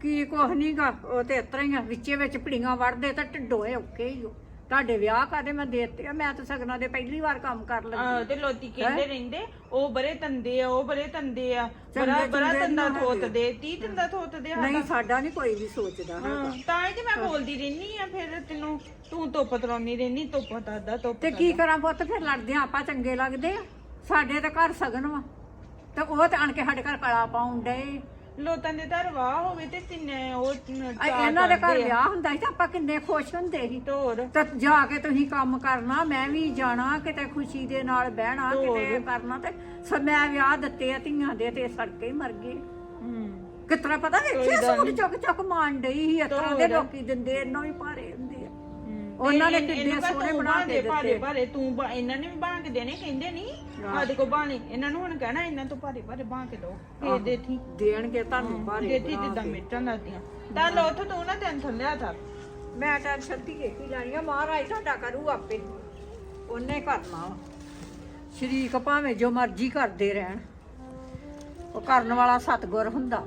ਕੀ ਕੁਛ ਨਹੀਂਗਾ ਉਹ ਤੇ ਇਤਰਾ ਹੀ ਆ ਵਿੱਚੇ ਵਿੱਚ ਪੜੀਆਂ ਵੜਦੇ ਤਾਂ ਢਿੱਡੋਏ ਔਕੇ ਹੀ ਓ। ਤੁਹਾਡੇ ਵਿਆਹ ਕਾਦੇ ਮੈਂ ਦੇਤੇ ਆ? ਮੈਂ ਤਾਂ ਸਗਨਾਂ ਦੇ ਪਹਿਲੀ ਵਾਰ ਕੰਮ ਕਰ ਲੱਗੀ ਆਹ ਤੇ ਲੋਤੀ ਕਹਿੰਦੇ ਰਹਿੰਦੇ ਉਹ ਬਰੇ ਤੰਦੇ ਆ ਉਹ ਬਰੇ ਤੰਦੇ ਆ। ਬੜਾ ਚੰਗੇ ਬੜਾ ਚੰਗੇ ਤੰਦਾ ਨੀ ਥੋਤਦੇ ਤੀ ਤੰਦਾ ਥੋਤਦੇ ਆ ਨਹੀਂ ਸਾਡਾ ਨਹੀਂ ਕੋਈ ਵੀ ਸੋਚਦਾ ਹਾਂ, ਤਾਂ ਹੀ ਤੇ ਮੈਂ ਬੋਲਦੀ ਰਹਿਨੀ ਆ ਫਿਰ ਤੈਨੂੰ ਤੂੰ ਧੁੱਪ ਤਰਾਉਣੀ ਰਹਿਨੀ ਧੁੱਪ ਦਾਦਾ ਧੁੱਪ ਤੇ ਕੀ ਕਰਾਂ ਪੁੱਤ ਫਿਰ ਲੜਦੇ ਆਂ, ਆਪਾਂ ਚੰਗੇ ਲੱਗਦੇ ਆ। ਸਾਡੇ ਤਾਂ ਘਰ ਸਗਨ ਵਾ। ਤੇ ਉਹ ਤੇ ਆਣ ਕੇ ਸਾਡੇ ਘਰ ਕਲਾ ਪਾਉਣ ਡਏ। ਲੋਤਾਂ ਦੇ ਘਰ ਵਾਹ ਹੋਵੇ ਤੇ ਤਿੰਨੇ ਉਹ ਆ ਇਹਨਾਂ ਦੇ ਘਰ ਵਿਆਹ ਹੁੰਦਾ ਸੀ ਤਾਂ ਆਪਾਂ ਕਿੰਨੇ ਖੁਸ਼ ਹੁੰਦੇ ਸੀ। ਤੋਰ ਤਾਂ ਜਾ ਕੇ ਤੁਸੀਂ ਕੰਮ ਕਰਨਾ ਮੈਂ ਵੀ ਜਾਣਾ ਕਿਤੇ ਖੁਸ਼ੀ ਦੇ ਨਾਲ ਬਹਿਣਾ ਕਿਤੇ ਕਰਨਾ ਤੇ ਸ- ਮੈਂ ਵਿਆਹ ਦਿੱਤੇ ਆ ਧੀਆਂ ਦੇ ਤੇ ਸੜਕੇ ਹੀ ਮਰ ਗਏ। ਹੂੰ। ਕਿਤਰਾ ਪਤਾ ਵੇਖਿਆ ਸੂਟ ਚੁੱਕ ਚੁੱਕ ਮਾਣ ਡਈ ਸੀ ਇਸ ਤਰ੍ਹਾਂ ਦੇ ਲੋਕੀ ਦਿੰਦੇ ਇੰਨੋਂ ਹੀ ਭਾਰੇ। ਉਹਨਾਂ ਨੇ ਕਿੱਡੇ ਸੋਹਣੇ ਬਣਾ ਕੇ ਭਾਰੇ ਦਿੱਤੇ। ਭਾਰੇ ਤੂੰ ਬਾ- ਇਹਨਾਂ ਨੇ ਵੀ ਬਣਾ ਕੇ ਦੇਣੇ ਕਹਿੰਦੇ ਨਹੀਂ ਸਾਡੇ ਕੋ ਬਾਣੇ ਇਹਨਾਂ ਨੂੰ ਹੁਣ ਕਹਿਣਾ ਇਹਨਾਂ ਤੋਂ ਭਾਰੇ ਭਾਰੇ ਬਣਾ ਕੇ ਦੋ ਫੇਰ ਦੇਤੀ। ਦੇਣਗੇ ਤੁਹਾਨੂੰ ਭਾਰੇ ਦੇਤੀ ਜਿੱਦਾਂ ਮਿਰਚਾਂ ਦਾਤੀਆਂ ਤਾਂ ਲੋ ਉੱਥੇ ਤੂੰ ਨਾ ਟੈਨਸ਼ਨ ਲਿਆ ਕਰ ਮੈਂ ਟੈਨਸ਼ਨ ਧੀਏ ਕੀ ਲੈਣੀ ਆ ਮਹਾਰਾਜ ਤੁਹਾਡਾ ਕਰੂ ਆਪੇ। ਉਹਨੇ ਕਰਨਾ ਵਾ। ਸ਼ਰੀਕ ਭਾਵੇਂ ਜੋ ਮਰਜ਼ੀ ਕਰਦੇ ਰਹਿਣ। ਉਹ ਕਰਨ ਵਾਲਾ ਸਤਗੁਰ ਹੁੰਦਾ।